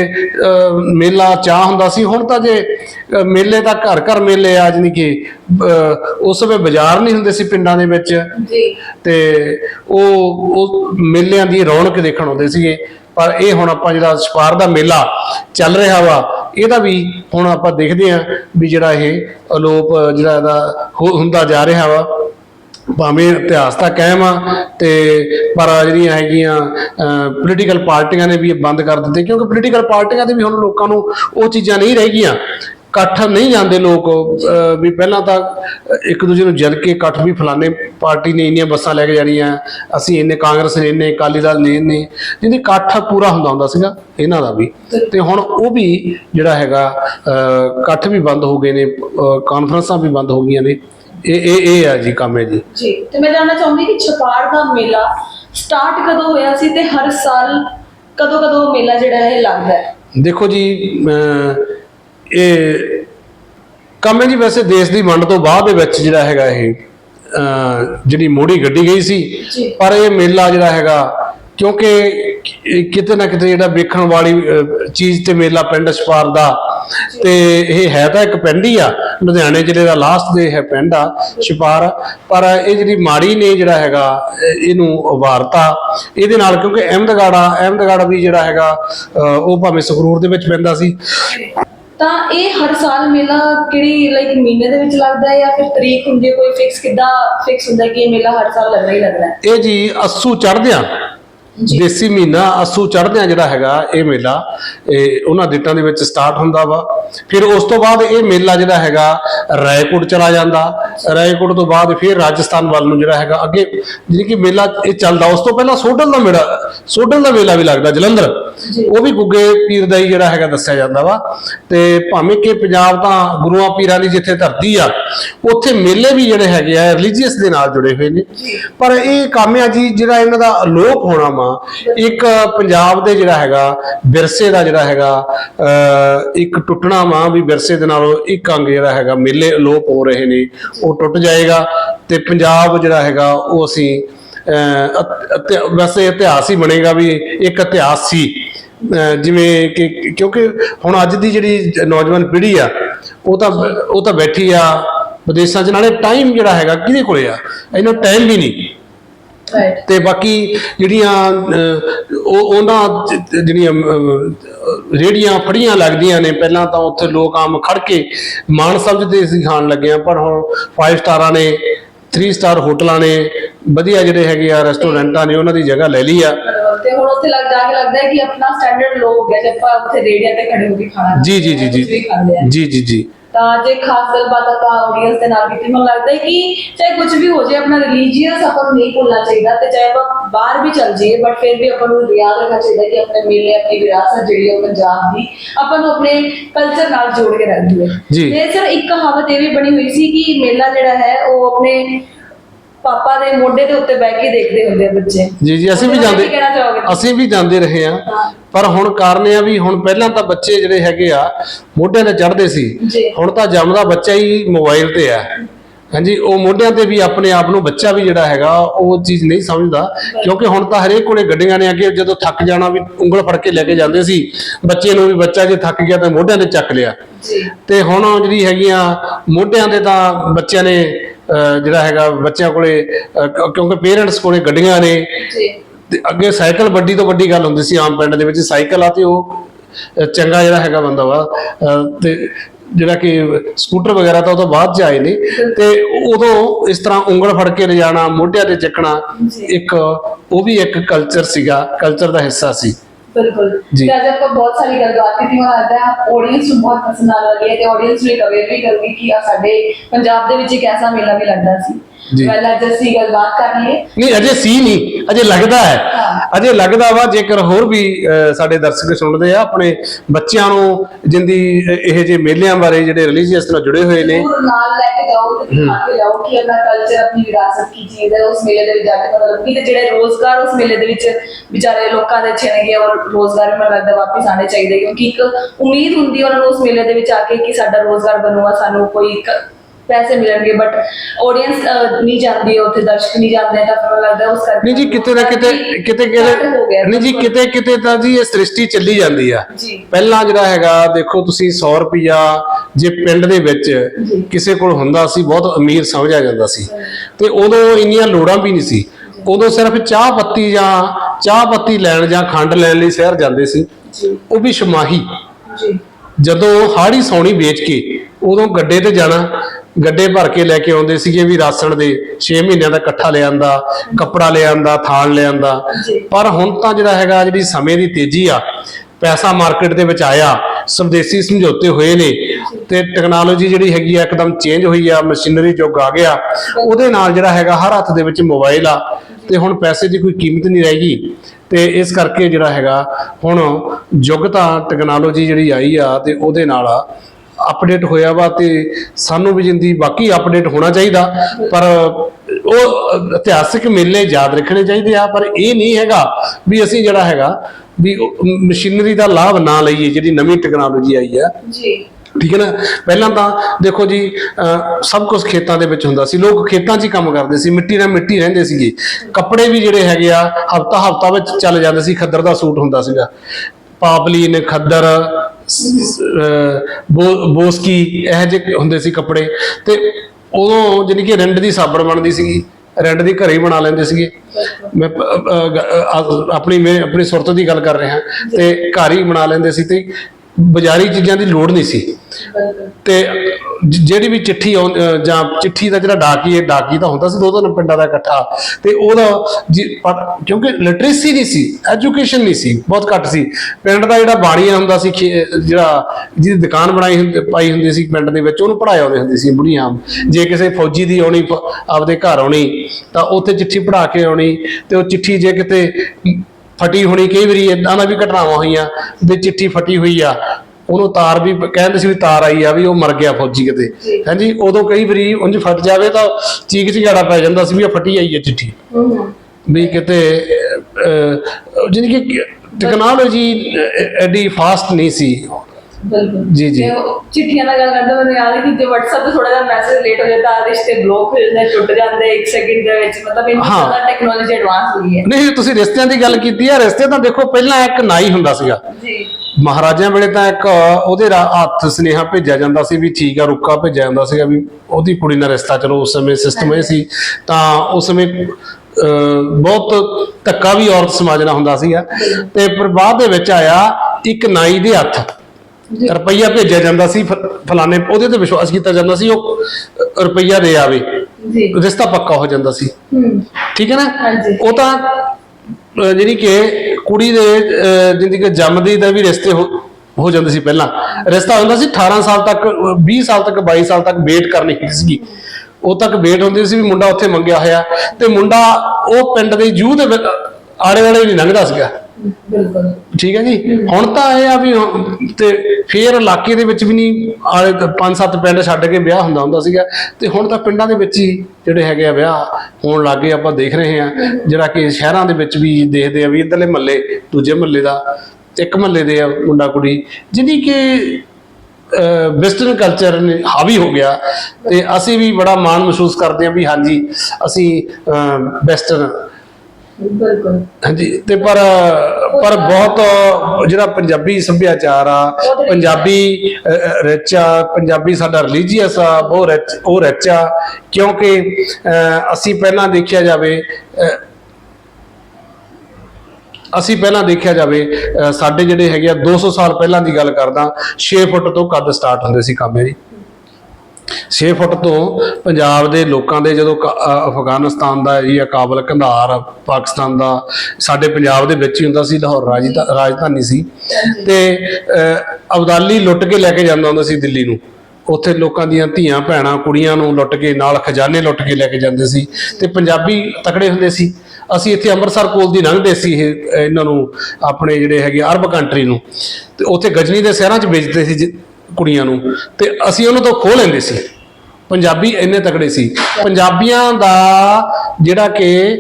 ਮੇਲਾ ਚਾਹ ਹੁੰਦਾ ਸੀ। ਹੁਣ ਤਾਂ ਜੇ ਮੇਲੇ ਤਾਂ ਘਰ ਘਰ ਮੇਲੇ ਆ ਜਾਣੀ ਕਿ ਉਸ ਸਮੇਂ ਬਾਜ਼ਾਰ ਨਹੀਂ ਹੁੰਦੇ ਸੀ ਪਿੰਡਾਂ ਦੇ ਵਿੱਚ। ਜੀ। ਤੇ ਉਹ ਉਹ ਮੇਲਿਆਂ ਦੀ ਰੌਣਕ ਦੇਖਣ ਆਉਂਦੇ ਸੀਗੇ। ਪਰ ਇਹ ਹੁਣ ਆਪਾਂ ਜਿਹੜਾ ਛਪਾਰ ਦਾ ਮੇਲਾ ਚੱਲ ਰਿਹਾ ਵਾ ਇਹਦਾ ਵੀ ਹੁਣ ਆਪਾਂ ਦੇਖਦੇ ਹਾਂ ਵੀ ਜਿਹੜਾ ਇਹ ਅਲੋਪ, ਜਿਹੜਾ ਇਹਦਾ ਹੁੰਦਾ ਜਾ ਰਿਹਾ ਵਾ, ਭਾਵੇਂ ਇਤਿਹਾਸ ਤਾਂ ਕਾਇਮ ਆ ਤੇ ਪਰ ਜਿਹੜੀਆਂ ਹੈਗੀਆਂ ਪੋਲੀਟੀਕਲ ਪਾਰਟੀਆਂ ਨੇ ਵੀ ਇਹ ਬੰਦ ਕਰ ਦਿੱਤੇ ਕਿਉਂਕਿ ਪੋਲੀਟੀਕਲ ਪਾਰਟੀਆਂ ਦੇ ਵੀ ਹੁਣ ਲੋਕਾਂ ਨੂੰ ਉਹ ਚੀਜ਼ਾਂ ਨਹੀਂ ਰਹਿ ਗਈਆਂ। ਇਕੱਠ ਨਹੀਂ ਜਾਂਦੇ ਲੋਕ ਅਹ, ਵੀ ਪਹਿਲਾਂ ਤਾਂ ਇੱਕ ਦੂਜੇ ਨੂੰ ਜਲ ਕੇ ਇਕੱਠ ਵੀ ਫਲਾਣੇ ਪਾਰਟੀ ਨੇ ਇੰਨੀਆਂ ਬੱਸਾਂ ਲੈ ਕੇ ਜਾਣੀਆਂ ਅਸੀਂ ਇੰਨੇ ਕਾਂਗਰਸ ਨੇ ਇੰਨੇ ਅਕਾਲੀ ਦਲ ਨੇ ਇੰਨੇ ਜਿਹਦੀ ਇਕੱਠ ਪੂਰਾ ਹੁੰਦਾ ਹੁੰਦਾ ਸੀਗਾ ਇਹਨਾਂ ਦਾ ਵੀ। ਤੇ ਹੁਣ ਉਹ ਵੀ ਜਿਹੜਾ ਹੈਗਾ ਅਹ, ਇਕੱਠ ਵੀ ਬੰਦ ਹੋ ਗਏ ਨੇ ਅਹ, ਕਾਨਫਰੰਸਾਂ ਵੀ ਬੰਦ ਹੋ ਗਈਆਂ ਨੇ। ਇਹ ਇਹ ਇਹ ਆ ਜੀ ਕੰਮ ਹੈ ਜੀ। ਜੀ ਤੇ ਮੈਂ ਜਾਣਨਾ ਚਾਹੁੰਦੀ ਕਿ ਛਪਾਰ ਦਾ ਮੇਲਾ ਸਟਾਰਟ ਕਦੋਂ ਹੋਇਆ ਸੀ ਤੇ ਹਰ ਸਾਲ ਕਦੋਂ ਕਦੋਂ ਮੇਲਾ ਜਿਹੜਾ ਹੈ ਲੱਗਦਾ ਹੈ? ਦੇਖੋ ਜੀ ਅਮ ਇਹ ਕੰਮ ਹੈ ਜੀ ਵੈਸੇ ਦੇਸ਼ ਦੀ ਵੰਡ ਤੋਂ ਬਾਅਦ ਦੇ ਵਿੱਚ ਜਿਹੜਾ ਹੈਗਾ ਇਹ ਜਿਹੜੀ ਮੋੜੀ ਗੱਡੀ ਗਈ ਸੀ। ਪਰ ਇਹ ਮੇਲਾ ਜਿਹੜਾ ਹੈਗਾ ਕਿਉਂਕਿ ਕਿਤੇ ਨਾ ਕਿਤੇ ਜਿਹੜਾ ਵੇਖਣ ਵਾਲੀ ਚੀਜ਼ ਤੇ ਮੇਲਾ ਪਿੰਡ ਛਪਾਰ ਦਾ ਤੇ ਇਹ ਹੈ ਤਾਂ ਇੱਕ ਪਿੰਡ ਹੀ ਆ ਲੁਧਿਆਣੇ ਜ਼ਿਲ੍ਹੇ ਦਾ ਲਾਸਟ ਦੇ ਹੈ ਪਿੰਡ ਆ ਛਪਾਰ ਪਰ ਇਹ ਜਿਹੜੀ ਮਾੜੀ ਨੇ ਜਿਹੜਾ ਹੈਗਾ ਇਹ- ਇਹਨੂੰ ਉਭਾਰਤਾ। ਇਹਦੇ ਨਾਲ ਕਿਉਂਕਿ ਅਹਿਮਦਗੜਾ ਅਹਿਮਦਗੜਾ ਵੀ ਜਿਹੜਾ ਹੈਗਾ ਉਹ ਭਾਵੇਂ ਸੰਗਰੂਰ ਦੇ ਵਿੱਚ ਪੈਂਦਾ ਸੀ। ਤਾਂ ਇਹ ਹਰ ਸਾਲ ਮੇਲਾ ਕਿਹੜੀ ਲਾਈਕ ਮਹੀਨੇ ਦੇ ਵਿੱਚ ਲੱਗਦਾ ਹੈ ਜਾਂ ਫਿਰ ਤਰੀਕ ਹੁੰਦੀ ਹੈ, ਕੋਈ ਫਿਕਸ ਕਿੱਦਾਂ ਫਿਕਸ ਹੁੰਦਾ ਹੈ ਕਿ ਇਹ ਮੇਲਾ ਹਰ ਸਾਲ ਲੱਗਦਾ ਹੀ ਲੱਗਦਾ ਹੈ? ਇਹ ਜੀ ਅਸੂ ਚੜ੍ਹਦਿਆਂ। ਦੇਸੀ ਮਹੀਨਾ ਅਸੂ ਚੜ੍ਹਦਿਆਂ ਜਿਹੜਾ ਹੈਗਾ ਇਹ ਮੇਲਾ ਇਹ ਉਹਨਾਂ ਡੇਟਾਂ ਦੇ ਵਿੱਚ ਸਟਾਰਟ ਹੁੰਦਾ ਵਾ। ਫਿਰ ਉਸ ਤੋਂ ਬਾਅਦ ਇਹ ਮੇਲਾ ਜਿਹੜਾ ਹੈਗਾ ਰਾਏਕੋਟ ਚਲਾ ਜਾਂਦਾ। ਰਾਏਕੋਟ ਤੋਂ ਬਾਅਦ ਫਿਰ ਰਾਜਸਥਾਨ ਵੱਲ ਨੂੰ ਜਿਹੜਾ ਹੈਗਾ ਅੱਗੇ ਜਿਹੜੀ ਕਿ ਮੇਲਾ ਇਹ ਚੱਲਦਾ ਉਸ ਤੋਂ ਪਹਿਲਾਂ ਸੋਡਲ ਦਾ ਮੇਲਾ ਸੋਡਲ ਦਾ ਮੇਲਾ ਵੀ ਲੱਗਦਾ ਜਲੰਧਰ। ਉਹ ਵੀ ਗੁੱਗੇ ਪੀਰ ਦਾ ਹੀ ਜਿਹੜਾ ਹੈਗਾ ਦੱਸਿਆ ਜਾਂਦਾ ਵਾ। ਤੇ ਭਾਵੇਂ ਕਿ ਪੰਜਾਬ ਤਾਂ ਗੁਰੂਆਂ ਪੀਰਾਂ ਦੀ ਜਿੱਥੇ ਧਰਤੀ ਆ ਉੱਥੇ ਮੇਲੇ ਵੀ ਜਿਹੜੇ ਹੈਗੇ ਆ ਰਿਲੀਜੀਅਸ ਦੇ ਨਾਲ ਜੁੜੇ ਹੋਏ ਨੇ। ਪਰ ਇਹ ਕੰਮ ਆ ਜੀ ਜਿਹੜਾ ਇਹਨਾਂ ਦਾ ਅਲੋਪ ਹੋਣਾ ਵਾ ਇੱਕ ਪੰਜਾਬ ਦੇ ਜਿਹੜਾ ਹੈਗਾ, ਵਿਰਸੇ ਦਾ ਜਿਹੜਾ ਹੈਗਾ ਇੱਕ ਟੁੱਟਣਾ ਵਾ ਵੀ ਵਿਰਸੇ ਦੇ ਨਾਲੋਂ ਇੱਕ ਅੰਗ ਜਿਹੜਾ ਹੈਗਾ, ਮੇਲੇ ਅਲੋਪ ਹੋ ਰਹੇ ਨੇ, ਉਹ ਟੁੱਟ ਜਾਏਗਾ। ਤੇ ਪੰਜਾਬ ਜਿਹੜਾ ਹੈਗਾ, ਉਹ ਅਸੀਂ ਵੈਸੇ ਇਤਿਹਾਸ ਹੀ ਬਣੇਗਾ ਵੀ ਇੱਕ ਇਤਿਹਾਸ ਸੀ। ਜਿਵੇਂ ਕਿ, ਕਿਉਂਕਿ ਹੁਣ ਅੱਜ ਦੀ ਜਿਹੜੀ ਨੌਜਵਾਨ ਪੀੜ੍ਹੀ ਆ, ਉਹ ਤਾਂ ਉਹ ਤਾਂ ਬੈਠੀ ਆ ਵਿਦੇਸ਼ਾਂ 'ਚ, ਨਾਲੇ ਟਾਈਮ ਜਿਹੜਾ ਹੈਗਾ ਕਿਹਦੇ ਕੋਲੇ ਆ? ਇਹਨਾਂ ਟਾਈਮ ਵੀ ਨਹੀਂ। ਤੇ ਬਾਕੀ ਜਿਹੜੀਆਂ ਉਹ ਉਹਨਾਂ ਜਿਹੜੀਆਂ ਅਹ, ਰੇਹੜੀਆਂ ਫੜੀਆਂ ਲੱਗਦੀਆਂ ਨੇ ਪਹਿਲਾਂ ਤਾਂ ਉੱਥੇ ਲੋਕ ਆਮ ਖੜ ਕੇ ਮਾਣ ਸਮਝਦੇ ਸੀ ਖਾਣ ਲੱਗੇ ਆ ਪਰ ਹੁਣ 5 ਸਟਾਰਾਂ ਨੇ 3 ਸਟਾਰ ਹੋਟਲਾਂ ਨੇ ਵਧੀਆ ਜਿਹੜੇ ਹੈਗੇ ਆ ਰੈਸਟੋਰੈਂਟਾਂ ਨੇ ਉਹਨਾਂ ਦੀ ਜਗ੍ਹਾ ਲੈ ਲਈ ਆ। ਤੇ ਹੁਣ ਉੱਥੇ ਲੱਗ ਜਾ ਕੇ ਲੱਗਦਾ ਹੈ ਕਿ ਆਪਣਾ ਸਟੈਂਡਰਡ ਲੋ ਹੋ ਗਿਆ ਜੇ ਆਪਾਂ ਉੱਥੇ ਰੇੜੀਆਂ ਤੇ ਖੜੇ ਹੋ ਕੇ ਖਾਣਾ ਜੀ ਜੀ ਜੀ ਜੀ। ਜੀ ਜੀ ਜੀ। ਤਾਂ ਜੇ ਖਾਸ ਗੱਲਬਾਤ ਆਪਾਂ ਆਡੀਅנס ਦੇ ਨਾਲ ਕੀਤੀ ਮੈਨੂੰ ਲੱਗਦਾ ਹੈ ਕਿ ਚਾਹੇ ਕੁਝ ਵੀ ਹੋ ਜਾਏ ਆਪਣਾ ਰਿਲੀਜੀਅਸ ਆਪਾਂ ਨੂੰ ਨਹੀਂ ਭੁੱਲਣਾ ਚਾਹੀਦਾ ਤੇ ਚਾਹੇ ਆਪਾਂ ਬਾਹਰ ਵੀ ਚੱਲ ਜਾਈਏ ਬਟ ਫਿਰ ਵੀ ਆਪਾਂ ਨੂੰ ਯਾਦ ਰੱਖਣਾ ਚਾਹੀਦਾ ਕਿ ਆਪਣੇ ਮੇਲੇ ਆਪਣੀ ਵਿਰਾਸਤ ਜਿਹੜੀ ਹੈ ਪੰਜਾਬ ਦੀ ਆਪਾਂ ਨੂੰ ਆਪਣੇ ਕਲਚਰ ਨਾਲ ਜੋੜ ਕੇ ਰੱਖਦੀ ਹੈ ਜੀ। ਤੇ ਸਰ ਇੱਕ ਕਹਾਵਤ ਇਹ ਵੀ ਬਣੀ ਹੋਈ ਸੀ ਕਿ ਮੇਲਾ ਜਿਹੜਾ ਹੈ ਉਹ ਆਪਣੇ ਪਾਪਾ ਦੇ ਮੋਢੇ ਦੇ ਉੱਤੇ ਬਹਿ ਕੇ ਦੇਖਦੇ ਹੁੰਦੇ ਆ ਬੱਚੇ ਜੀ ਜੀ ਅਸੀਂ ਵੀ ਉਹਦੇ ਬਾਰੇ ਜਾਂਦੇ ਕਹਿਣਾ ਚਾਹੋਗੇ? ਅਸੀਂ ਵੀ ਜਾਂਦੇ ਰਹੇ ਆ ਹਾਂ। ਪਰ ਹੁਣ ਕਾਰਨ ਇਹ ਆ ਵੀ ਹੁਣ ਪਹਿਲਾਂ ਤਾਂ ਬੱਚੇ ਜਿਹੜੇ ਹੈਗੇ ਆ ਮੋਢਿਆਂ ਤੇ ਚੜ੍ਹਦੇ ਸੀ। ਹੁਣ ਤਾਂ ਜੰਮਦਾ ਬੱਚਾ ਹੀ ਮੋਬਾਈਲ ਤੇ ਆ ਹਾਂਜੀ ਉਹ ਮੋਢਿਆਂ ਤੇ ਵੀ ਆਪਣੇ ਆਪ ਨੂੰ ਬੱਚਾ ਵੀ ਜਿਹੜਾ ਹੈਗਾ ਉਹ ਚੀਜ਼ ਨਹੀਂ ਸਮਝਦਾ ਕਿਉਂਕਿ ਹੁਣ ਤਾਂ ਹਰੇਕ ਕੋਲੇ ਗੱਡੀਆਂ ਨੇ ਅੱਗੇ ਜਦੋਂ ਥੱਕ ਜਾਣਾ ਵੀ ਉਂਗਲ ਫੜ ਕੇ ਲੈ ਕੇ ਜਾਂਦੇ ਸੀ ਬੱਚੇ ਨੂੰ ਵੀ ਬੱਚਾ ਜੇ ਥੱਕ ਗਿਆ ਤਾਂ ਮੋਢਿਆਂ ਤੇ ਚੱਕ ਲਿਆ ਜੀ ਤੇ ਹੁਣ ਜਿਹੜੀ ਹੈਗੀਆਂ ਮੋਢਿਆਂ ਦੇ ਤਾਂ ਬੱਚਿਆਂ ਨੇ ਜਿਹੜਾ ਹੈਗਾ ਬੱਚਿਆਂ ਕੋਲੇ ਅਹ, ਕਿਉਂਕਿ ਪੇਰੈਂਟਸ ਕੋਲੇ ਗੱਡੀਆਂ ਨੇ ਤੇ ਅੱਗੇ ਸਾਈਕਲ ਵੱਡੀ ਤੋਂ ਵੱਡੀ ਗੱਲ ਹੁੰਦੀ ਸੀ ਆਮ ਪਿੰਡ ਦੇ ਵਿੱਚ ਸਾਈਕਲ ਆ ਤੇ ਉਹ ਅਹ, ਚੰਗਾ ਜਿਹੜਾ ਹੈਗਾ ਬੰਦਾ ਵਾ ਅਹ, ਤੇ ਜਿਹੜਾ ਕਿ ਸਕੂਟਰ ਵਗੈਰਾ ਤਾਂ ਉਹ ਤੋਂ ਬਾਅਦ ਚ ਆਏ ਨੇ ਤੇ ਉਦੋਂ ਇਸ ਤਰ੍ਹਾਂ ਉਂਗਲ ਫੜ ਕੇ ਲਿਜਾਣਾ ਮੋਢਿਆਂ ਤੇ ਚੱਕਣਾ। ਇੱਕ ਉਹ ਵੀ ਇੱਕ ਕਲਚਰ ਸੀਗਾ ਕਲਚਰ ਦਾ ਹਿੱਸਾ ਸੀ बिल्कुल जी आज आपको बहुत सारी गलबात ਕੀਤੀ ਮੈਨੂੰ ਲੱਗਦਾ ਹੈ ਆਡੀਅנס ਨੂੰ ਬਹੁਤ ਪਸੰਦ ਆ ਰਹੀ ਹੈ ਤੇ ਆਡੀਅנס ਰਿਕਵਰ ਵੀ ਕਰੂਗੀ ਕਿ ਆ ਸਾਡੇ ਪੰਜਾਬ ਦੇ ਵਿੱਚ ਇੱਕ ਐਸਾ ਮੇਲਾ ਵੀ ਲੱਗਦਾ ਸੀ। ਪਹਿਲਾਂ ਅੱਜ ਅਸੀਂ ਗੱਲਬਾਤ ਕਰ ਲਈਏ। ਨਹੀਂ ਅਜੇ ਸੀ ਨਹੀਂ। ਅਜੇ ਲੱਗਦਾ ਹੈ। ਅਜੇ ਲੱਗਦਾ ਵਾ ਜੇਕਰ ਹੋਰ ਵੀ ਸਾਡੇ ਦਰਸ਼ਕ ਸੁਣਦੇ ਆ ਆਪਣੇ ਬੱਚਿਆਂ ਨੂੰ ਜਿੰਦੀ ਇਹ ਜਿਹੇ ਮੇਲਿਆਂ ਬਾਰੇ ਜਿਹੜੇ ਰਿਲੀਜੀਅਸ ਨਾਲ ਜੁੜੇ ਹੋਏ ਨੇ। ਨਾਲ ਲੈ ਕੇ ਜਾਓ ਤੇ ਦਿਖਾ ਕੇ ਜਾਓ ਕਿ ਆਪਣਾ ਕਲਚਰ ਆਪਣੀ ਵਿਰਾਸਤ ਕੀ ਚੀਜ਼ ਹੈ ਉਸ ਮੇਲੇ ਦੇ ਵਿੱਚ ਜਾ ਕੇ ਪਤਾ ਲੱਗੂ ਤੇ ਜਿਹੜੇ ਰੋਜ਼ਗਾਰ ਉਸ ਮੇਲੇ ਦੇ ਵਿੱਚ ਵਿਚਾਰੇ ਲੋਕਾਂ ਦੇ ਛਿਣਗੇ ਔਰ ਰੋਜ਼ਗਾਰ ਵੀ ਮੈਨੂੰ ਲੱਗਦਾ ਵਾਪਸ ਆਣੇ ਚਾਹੀਦੇ ਕਿਉਂਕਿ ਇੱਕ ਉਮੀਦ ਹੁੰਦੀ ਹੈ ਉਹਨਾਂ ਨੂੰ ਉਸ ਮੇਲੇ ਦੇ ਵਿੱਚ ਆ ਕੇ ਕਿ ਸਾਡਾ ਰੋਜ਼ਗਾਰ ਬਣੂਗਾ ਸਾਨੂੰ ਕੋਈ ਪੈਸੇ ਮਿਲਣਗੇ ਬਟ ਆਡੀਅנס ਨਹੀਂ ਜਾਂਦੀ ਹੈ ਉੱਥੇ ਦਰਸ਼ਕ ਨਹੀਂ ਜਾਂਦੇ ਤਾਂ ਮੈਨੂੰ ਲੱਗਦਾ ਉਸ ਕਰਕੇ ਨਹੀਂ ਜੀ ਕਿਤੇ ਨਾ ਕਿਤੇ ਕਿਤੇ ਘੱਟ ਹੋ ਗਿਆ ਕਿਤੇ ਨਹੀਂ ਜੀ ਕਿਤੇ ਕਿਤੇ ਤਾਂ ਜੀ ਇਹ ਸ੍ਰਿਸ਼ਟੀ ਚੱਲੀ ਜਾਂਦੀ ਆ। ਜੀ। ਪਹਿਲਾਂ ਜਿਹੜਾ ਹੈਗਾ ਦੇਖੋ ਤੁਸੀਂ 100 ਰੁਪਿਆ ਜੇ ਪਿੰਡ ਦੇ ਵਿੱਚ। ਕਿਸੇ ਕੋਲ ਹੁੰਦਾ ਸੀ ਬਹੁਤ ਅਮੀਰ ਸਮਝਿਆ ਜਾਂਦਾ ਸੀ। ਤੇ ਉਦੋਂ ਇੰਨੀਆਂ ਲੋੜਾਂ ਵੀ ਨਹੀਂ ਸੀ। ਉਦੋਂ ਸਿਰਫ ਚਾਹ ਪੱਤੀ ਜਾਂ ਚਾਹ ਪੱਤੀ ਲੈਣ ਜਾਂ ਖੰਡ ਲੈਣ ਲਈ ਸ਼ਹਿਰ ਜਾਂਦੇ ਸੀ। ਜੀ। ਉਹ ਵੀ ਸ਼ਮਾਹੀ ਜੀ। ਜਦੋਂ ਹਾੜੀ ਸੌਣੀ ਵੇਚ ਕੇ ਉਦੋਂ ਗੱਡੇ ਤੇ ਜਾਣਾ ਗੱਡੇ ਭਰ ਕੇ ਲੈ ਕੇ ਆਉਂਦੇ ਸੀਗੇ ਵੀ ਰਾਸਣ ਦੇ 6 ਮਹੀਨਿਆਂ ਦਾ ਇਕੱਠਾ ਲੈ ਆਂਦਾ ਕੱਪੜਾ ਲੈ ਆਂਦਾ ਥਾਲ ਲੈ ਆਂਦਾ। ਜੀ। ਪਰ ਹੁਣ ਤਾਂ ਜਿਹੜਾ ਹੈਗਾ ਜਿਹੜੀ ਸਮੇਂ ਦੀ ਤੇਜ਼ੀ ਆ ਪੈਸਾ ਮਾਰਕੀਟ ਦੇ ਵਿੱਚ ਆਇਆ ਸਵਦੇਸੀ ਸਮਝੌਤੇ ਹੋਏ ਨੇ ਤੇ ਟੈਕਨੋਲੋਜੀ ਜਿਹੜੀ ਹੈਗੀ ਆ ਇੱਕਦਮ ਚੇਂਜ ਹੋਈ ਆ ਮਸ਼ੀਨਰੀ ਯੁੱਗ ਆ ਗਿਆ। ਉਹਦੇ ਨਾਲ ਜਿਹੜਾ ਹੈਗਾ ਹਰ ਹੱਥ ਦੇ ਵਿੱਚ ਮੋਬਾਈਲ ਆ ਤੇ ਹੁਣ ਪੈਸੇ ਦੀ ਕੋਈ ਕੀਮਤ ਨਹੀਂ ਰਹਿ ਗਈ। ਤੇ ਇਸ ਕਰਕੇ ਜਿਹੜਾ ਹੈਗਾ ਹੁਣ ਯੁੱਗ ਤਾਂ ਟੈਕਨੋਲੋਜੀ ਜਿਹੜੀ ਆਈ ਆ ਤੇ ਉਹਦੇ ਨਾਲ ਆ ਅਪਡੇਟ ਹੋਇਆ ਵਾ ਤੇ ਸਾਨੂੰ ਵੀ ਜਿੰਦੀ ਬਾਕੀ ਅਪਡੇਟ ਹੋਣਾ ਚਾਹੀਦਾ ਪਰ ਉਹ ਇਤਿਹਾਸਿਕ ਮੇਲੇ ਯਾਦ ਰੱਖਣੇ ਚਾਹੀਦੇ ਆ ਪਰ ਇਹ ਨਹੀਂ ਹੈਗਾ ਵੀ ਅਸੀਂ ਜਿਹੜਾ ਹੈਗਾ ਵੀ ਮਸ਼ੀਨਰੀ ਦਾ ਲਾਭ ਨਾ ਲਈਏ ਜਿਹੜੀ ਨਵੀਂ ਟੈਕਨੋਲੋਜੀ ਆਈ ਆ। ਜੀ। ਠੀਕ ਹੈ ਨਾ? ਪਹਿਲਾਂ ਤਾਂ ਦੇਖੋ ਜੀ ਸਭ ਕੁਝ ਖੇਤਾਂ ਦੇ ਵਿੱਚ ਹੁੰਦਾ ਸੀ ਲੋਕ ਖੇਤਾਂ 'ਚ ਹੀ ਕੰਮ ਕਰਦੇ ਸੀ ਮਿੱਟੀ ਨਾਲ ਮਿੱਟੀ ਰਹਿੰਦੇ ਸੀਗੇ। ਕੱਪੜੇ ਵੀ ਜਿਹੜੇ ਹੈਗੇ ਆ ਹਫਤਾ ਹਫਤਾ ਵਿੱਚ ਚੱਲ ਜਾਂਦੇ ਸੀ ਖੱਦਰ ਦਾ ਸੂਟ ਹੁੰਦਾ ਸੀਗਾ। ਪਾਪਲੀਨ ਖੱਦਰ ਸ- ਅਹ, ਬੋ- ਬੋਸਕੀ ਇਹ ਜਿਹੇ ਹੁੰਦੇ ਸੀ ਕੱਪੜੇ। ਤੇ ਉਦੋਂ ਜਾਨੀ ਕਿ ਰਿੰਡ ਦੀ ਸਾਬਣ ਬਣਦੀ ਸੀਗੀ ਰਿੰਡ ਦੀ ਘਰੇ ਹੀ ਬਣਾ ਲੈਂਦੇ ਸੀਗੇ। ਮੈਂ ਅਹ, ਆਪਣੀ ਮੈਂ, ਆਪਣੀ ਸੁਰਤ ਦੀ ਗੱਲ ਕਰ ਰਿਹਾ। ਤੇ ਘਰ ਹੀ ਬਣਾ ਲੈਂਦੇ ਸੀ ਤੇ ਬਾਜ਼ਾਰੀ ਚੀਜ਼ਾਂ ਦੀ ਲੋੜ ਨਹੀਂ ਸੀ। ਤੇ ਜਿਹੜੀ ਵੀ ਚਿੱਠੀ ਜਾਂ ਚਿੱਠੀ ਦਾ ਜਿਹੜਾ ਡਾਕੀ ਹੈ ਡਾਕੀ ਦਾ ਹੁੰਦਾ ਸੀ, ਦੋ ਤਿੰਨ ਪਿੰਡਾਂ ਦਾ ਇਕੱਠਾ। ਤੇ ਉਹਦਾ ਕਿਉਂਕਿ ਲਿਟਰੇਸੀ ਨਹੀਂ ਸੀ ਐਜੂਕੇਸ਼ਨ ਨਹੀਂ ਸੀ, ਬਹੁਤ ਘੱਟ ਸੀ। ਪਿੰਡ ਦਾ ਜਿਹੜਾ ਬਾਣੀਆ ਹੁੰਦਾ ਸੀ, ਖੇ- ਜਿਹੜਾ ਜਿਹਦੀ ਦੁਕਾਨ ਬਣਾਈ ਹੁੰਦੀ, ਪਾਈ ਹੁੰਦੀ ਸੀ ਪਿੰਡ ਦੇ ਵਿੱਚ, ਉਹਨੂੰ ਪੜਾਇਆ ਹੁੰਦੇ ਹੁੰਦੀ ਸੀ ਬੁੜੀਆਂ ਜੇ ਕਿਸੇ ਫੌਜੀ ਦੀ ਆਉਣੀ ਆਪਦੇ ਘਰ ਆਉਣੀ, ਤਾਂ ਉੱਥੇ ਚਿੱਠੀ ਪੜਾ ਕੇ ਆਉਣੀ, ਤੇ ਉਹ ਚਿੱਠੀ ਜੇ ਕਿਤੇ ਫਟੀ ਹੋਣੀ ਕਈ ਵਾਰੀ ਇਦਾਂ ਦਾ ਵੀ ਘਟਨਾਵਾਂ ਹੋਈਆਂ ਵੀ ਚਿੱਠੀ ਫਟੀ ਹੋਈ ਆ ਉਹਨੂੰ ਤਾਰ ਵੀ ਕਹਿੰਦੇ ਸੀ ਵੀ ਤਾਰ ਆਈ ਆ ਵੀ ਉਹ ਮਰ ਗਿਆ ਫੌਜੀ ਕਿਤੇ। ਹਾਂਜੀ ਉਦੋਂ ਕਈ ਵਾਰੀ ਉਂਝ ਫਟ ਜਾਵੇ ਤਾਂ ਚੀਕ ਝਗੜਾ ਪੈ ਜਾਂਦਾ ਸੀ ਵੀ ਇਹ ਫਟੀ ਆਈ ਹੈ ਚਿੱਠੀ। ਵੀ ਕਿਤੇ ਜਾਣੀ ਕਿ ਟੈਕਨੋਲੋਜੀ ਐਡੀ ਫਾਸਟ ਨਹੀਂ ਸੀ। ਬਿਲਕੁਲ। ਜੀ, ਜੀ। ਤੇ ਉਹ ਚਿੱਠੀਆਂ ਦਾ ਗੱਲ ਕਰਦੇ ਮੈਨੂੰ ਯਾਦ ਹੈ ਕਿ ਜੇ WhatsApp ਤੇ ਥੋੜਾ ਜਿਹਾ ਮੈਸੇਜ ਲੇਟ ਹੋ ਜਾਂਦਾ ਰਿਸ਼ਤੇ ਬਲੌਕ ਹੋ ਜਾਂਦੇ ਟੁੱਟ ਜਾਂਦੇ ਇੱਕ ਸੈਕਿੰਡ ਦੇ ਵਿੱਚ। ਮਤਲਬ ਇੰਨੀ ਹਾਂ। ਜ਼ਿਆਦਾ ਟੈਕਨੋਲੋਜੀ ਐਡਵਾਂਸ ਹੋ ਗਈ ਹੈ। ਨਹੀਂ ਤੁਸੀਂ ਰਿਸ਼ਤਿਆਂ ਦੀ ਗੱਲ ਕੀਤੀ ਆ। ਰਿਸ਼ਤੇ ਤਾਂ ਦੇਖੋ ਪਹਿਲਾਂ ਇੱਕ ਨਾਈ ਹੁੰਦਾ ਸੀਗਾ। ਜੀ। ਮਹਾਰਾਜਿਆਂ ਵੇਲੇ ਤਾਂ ਇੱਕ ਉਹਦੇ ਰਾ- ਹੱਥ ਸੁਨੇਹਾ ਭੇਜਿਆ ਜਾਂਦਾ ਸੀ ਵੀ ਠੀਕ ਆ ਰੁੱਕਾ ਭੇਜਿਆ ਜਾਂਦਾ ਸੀਗਾ ਵੀ ਉਹਦੀ ਕੁੜੀ ਨਾਲ ਰਿਸ਼ਤਾ ਚਲੋ ਉਸ ਸਮੇਂ ਸਿਸਟਮ ਇਹ ਸੀ। ਤਾਂ ਉਸ ਸਮੇਂ ਅਹ, ਬਹੁਤ ਧੱਕਾ ਵੀ ਔਰਤ ਸਮਾਜ ਨਾਲ ਹੁੰਦਾ ਸੀਗਾ। ਤੇ ਪਰ ਬਾਅਦ ਦੇ ਵਿੱਚ ਆਇਆ ਇੱਕ ਨਾਈ ਦੇ ਹੱਥ। ਰੁਪਈਆ ਭੇਜਿਆ ਜਾਂਦਾ ਸੀ ਫ- ਫਲਾਣੇ ਉਹਦੇ ਤੇ ਵਿਸ਼ਵਾਸ ਕੀਤਾ ਜਾਂਦਾ ਸੀ ਉਹ ਰੁਪਈਆ ਦੇ ਆਵੇ। ਜੀ। ਰਿਸ਼ਤਾ ਪੱਕਾ ਹੋ ਜਾਂਦਾ ਸੀ। ਹੂੰ। ਠੀਕ ਹੈ ਨਾ? ਹਾਂਜੀ। ਉਹ ਤਾਂ ਜਿਹੜੀ ਕਿ ਕੁੜੀ ਦੇ ਅਹ, ਜਿੰਦੀ ਕਿ ਜੰਮਦੀ ਦਾ ਵੀ ਰਿਸ਼ਤੇ ਹੋ ਹੋ ਜਾਂਦੇ ਸੀ ਪਹਿਲਾਂ। ਰਿਸ਼ਤਾ ਹੁੰਦਾ ਸੀ 18 ਸਾਲ ਤੱਕ ਅਹ, 20 ਸਾਲ ਤੱਕ 22 ਸਾਲ ਤੱਕ ਵੇਟ ਕਰਨੀ ਹੁੰਦੀ ਸੀਗੀ। ਉਹ ਤੱਕ ਵੇਟ ਹੁੰਦੀ ਸੀ ਵੀ ਮੁੰਡਾ ਉੱਥੇ ਮੰਗਿਆ ਹੋਇਆ। ਤੇ ਮੁੰਡਾ ਉਹ ਪਿੰਡ ਦੇ ਜੂਹ ਦੇ ਵਿੱਚ ਆਲੇ ਵਾਲੇ ਨਹੀਂ ਲੰਘਦਾ ਸੀਗਾ। ਬਿਲਕੁਲ। ਠੀਕ ਹੈ ਜੀ? ਹੁਣ ਤਾਂ ਇਹ ਆ ਵੀ ਹੁਣ- ਤੇ ਫੇਰ ਇਲਾਕੇ ਦੇ ਵਿੱਚ ਵੀ ਨਹੀਂ, ਆਲੇ ਦ- ਪੰਜ ਸੱਤ ਪਿੰਡ ਛੱਡ ਕੇ ਵਿਆਹ ਹੁੰਦਾ ਹੁੰਦਾ ਸੀਗਾ। ਤੇ ਹੁਣ ਤਾਂ ਪਿੰਡਾਂ ਦੇ ਵਿੱਚ ਹੀ ਜਿਹੜੇ ਹੈਗੇ ਆ ਵਿਆਹ ਹੋਣ ਲੱਗੇ ਆਪਾਂ ਦੇਖ ਰਹੇ ਹਾਂ। ਜਿਹੜਾ ਕਿ ਸ਼ਹਿਰਾਂ ਦੇ ਵਿੱਚ ਵੀ ਦੇਖਦੇ ਆ ਵੀ ਇੱਧਰਲੇ ਮਹੱਲੇ, ਦੂਜੇ ਮਹੱਲੇ ਦਾ, ਇੱਕ ਮਹੱਲੇ ਦੇ ਆ ਮੁੰਡਾ ਕੁੜੀ ਜਿਹਦੀ ਕਿ ਵੈਸਟਰਨ ਕਲਚਰ ਨੇ ਹਾਵੀ ਹੋ ਗਿਆ। ਤੇ ਅਸੀਂ ਵੀ ਬੜਾ ਮਾਣ ਮਹਿਸੂਸ ਕਰਦੇ ਹਾਂ ਵੀ ਹਾਂਜੀ, ਅਸੀਂ ਵੈਸਟਰਨ ਬਿਲਕੁਲ। ਹਾਂਜੀ ਤੇ ਪਰ ਪਰ ਬਹੁਤ ਜਿਹੜਾ ਪੰਜਾਬੀ ਸੱਭਿਆਚਾਰ ਆ ਪੰਜਾਬੀ ਰਿਚ ਆ ਪੰਜਾਬੀ ਸਾਡਾ ਰਿਲੀਜੀਅਸ ਆ ਬਹੁਤ ਰਿਚ ਉਹ ਰਿਚ ਆ। ਕਿਉਂਕਿ ਅਸੀਂ ਪਹਿਲਾਂ ਦੇਖਿਆ ਜਾਵੇ ਅਸੀਂ ਪਹਿਲਾਂ ਦੇਖਿਆ ਜਾਵੇ ਸਾਡੇ ਜਿਹੜੇ ਹੈਗੇ ਆ 200 ਸਾਲ ਪਹਿਲਾਂ ਦੀ ਗੱਲ ਕਰਦਾ 6 ਫੁੱਟ ਤੋਂ ਕੱਦ ਸਟਾਰਟ ਹੁੰਦੇ ਸੀ ਕਾਮੇ ਜੀ 6 ਫੁੱਟ ਤੋਂ ਪੰਜਾਬ ਦੇ ਲੋਕਾਂ ਦੇ ਜਦੋਂ ਕ- ਅਫਗਾਨਿਸਤਾਨ ਦਾ ਏਰੀਆ ਕਾਬਲ ਕੰਧਾਰ ਪਾਕਿਸਤਾਨ ਦਾ ਸਾਡੇ ਪੰਜਾਬ ਦੇ ਵਿੱਚ ਹੀ ਹੁੰਦਾ ਸੀ ਲਾਹੌਰ ਰਾਜਧਾਨੀ ਸੀ। ਤੇ ਅ, ਅਬਦਾਲੀ ਲੁੱਟ ਕੇ ਲੈ ਕੇ ਜਾਂਦਾ ਹੁੰਦਾ ਸੀ ਦਿੱਲੀ ਨੂੰ। ਉੱਥੇ ਲੋਕਾਂ ਦੀਆਂ ਧੀਆਂ ਭੈਣਾਂ ਕੁੜੀਆਂ ਨੂੰ ਲੁੱਟ ਕੇ ਨਾਲ ਖਜ਼ਾਨੇ ਲੁੱਟ ਕੇ ਲੈ ਕੇ ਜਾਂਦੇ ਸੀ। ਤੇ ਪੰਜਾਬੀ ਤਕੜੇ ਹੁੰਦੇ ਸੀ। ਅਸੀਂ ਇੱਥੇ ਅੰਮ੍ਰਿਤਸਰ ਕੋਲ ਦੀ ਲੰਘਦੇ ਸੀ ਇਹ ਇਹਨਾਂ ਨੂੰ ਆਪਣੇ ਜਿਹੜੇ ਹੈਗੇ ਅਰਬ ਕੰਟਰੀ ਨੂੰ। ਤੇ ਉੱਥੇ ਗਜਨੀ ਦੇ ਸ਼ਹਿਰਾਂ 'ਚ ਵੇਚਦੇ ਸੀ ਕੁੜੀਆਂ ਨੂੰ ਤੇ ਅਸੀਂ ਉਹਨਾਂ ਤੋਂ ਖੋਹ ਲੈਂਦੇ ਸੀ। ਪੰਜਾਬੀ ਇੰਨੇ ਤਕੜੇ ਸੀ। ਪੰਜਾਬੀਆਂ ਦਾ ਜਿਹੜਾ ਕਿ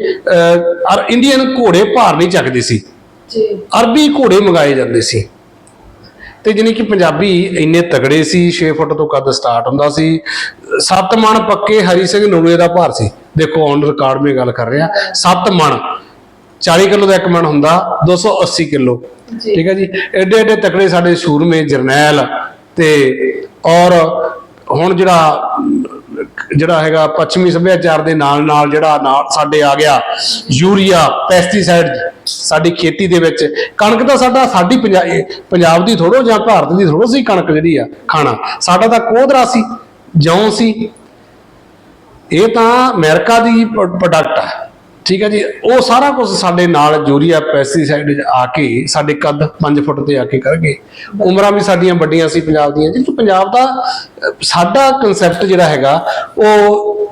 ਅਰ ਇੰਡੀਅਨ ਘੋੜੇ ਭਾਰ ਨਹੀਂ ਚੱਕਦੇ ਸੀ। ਜੀ। ਅਰਬੀ ਘੋੜੇ ਮੰਗਾਏ ਜਾਂਦੇ ਸੀ। ਤੇ ਜਾਣੀ ਕਿ ਪੰਜਾਬੀ ਇੰਨੇ ਤਗੜੇ ਸੀ 6 ਫੁੱਟ ਤੋਂ ਕੱਦ ਸਟਾਰਟ ਹੁੰਦਾ ਸੀ। ਸੱਤ ਮਣ ਪੱਕੇ ਹਰੀ ਸਿੰਘ ਨੂਰੇ ਦਾ ਭਾਰ ਸੀ। ਦੇਖੋ ਔਨ ਰਿਕਾਰਡ ਮੇ ਗੱਲ ਕਰ ਰਿਹਾ। ਸੱਤ ਮਣ 40 ਕਿਲੋ ਦਾ ਇੱਕ ਮਣ ਹੁੰਦਾ 280 ਕਿਲੋ। ਠੀਕ ਹੈ ਜੀ? ਐਡੇ ਐਡੇ ਤਕੜੇ ਸਾਡੇ ਸੂਰਮੇ ਜਰਨੈਲ ਤੇ ਔਰ ਹੁਣ ਜਿਹੜਾ ਜਿਹੜਾ ਹੈਗਾ ਪੱਛਮੀ ਸੱਭਿਆਚਾਰ ਦੇ ਨਾਲ ਨਾਲ ਜਿਹੜਾ ਨਾਲ ਸਾਡੇ ਆ ਗਿਆ ਯੂਰੀਆ ਪੈਸਟੀਸਾਈਡ ਸਾਡੀ ਖੇਤੀ ਦੇ ਵਿੱਚ। ਕਣਕ ਤਾਂ ਸਾਡਾ, ਸਾਡੀ ਪੰਜਾਬ ਦੀ ਥੋੜੋ ਜਾਂ ਭਾਰਤ ਦੀ ਥੋੜੋ ਸੀ ਕਣਕ ਜਿਹੜੀ ਆ, ਖਾਣਾ। ਸਾਡਾ ਤਾਂ ਕੋਧਰਾ ਸੀ, ਜੌਂ ਸੀ। ਇਹ ਤਾਂ ਅਮਰੀਕਾ ਦੀ ਪ੍ਰੋਡਕਟ ਆ। ਠੀਕ ਹੈ ਜੀ ਉਹ ਸਾਰਾ ਕੁਝ ਸਾਡੇ ਨਾਲ ਯੂਰੀਆ ਪੈਸਟੀਸਾਈਡ ਆ ਕੇ ਸਾਡੇ ਕੱਦ 5 ਫੁੱਟ ਤੇ ਆ ਕੇ ਕਰ ਗਏ ਉਮਰਾਂ ਵੀ ਸਾਡੀਆਂ ਵੱਡੀਆਂ ਸੀ ਪੰਜਾਬ ਦੀਆਂ। ਜੀ ਪੰਜਾਬ ਦਾ ਸਾਡਾ ਕਨਸੈਪਟ ਜਿਹੜਾ ਹੈਗਾ ਉਹ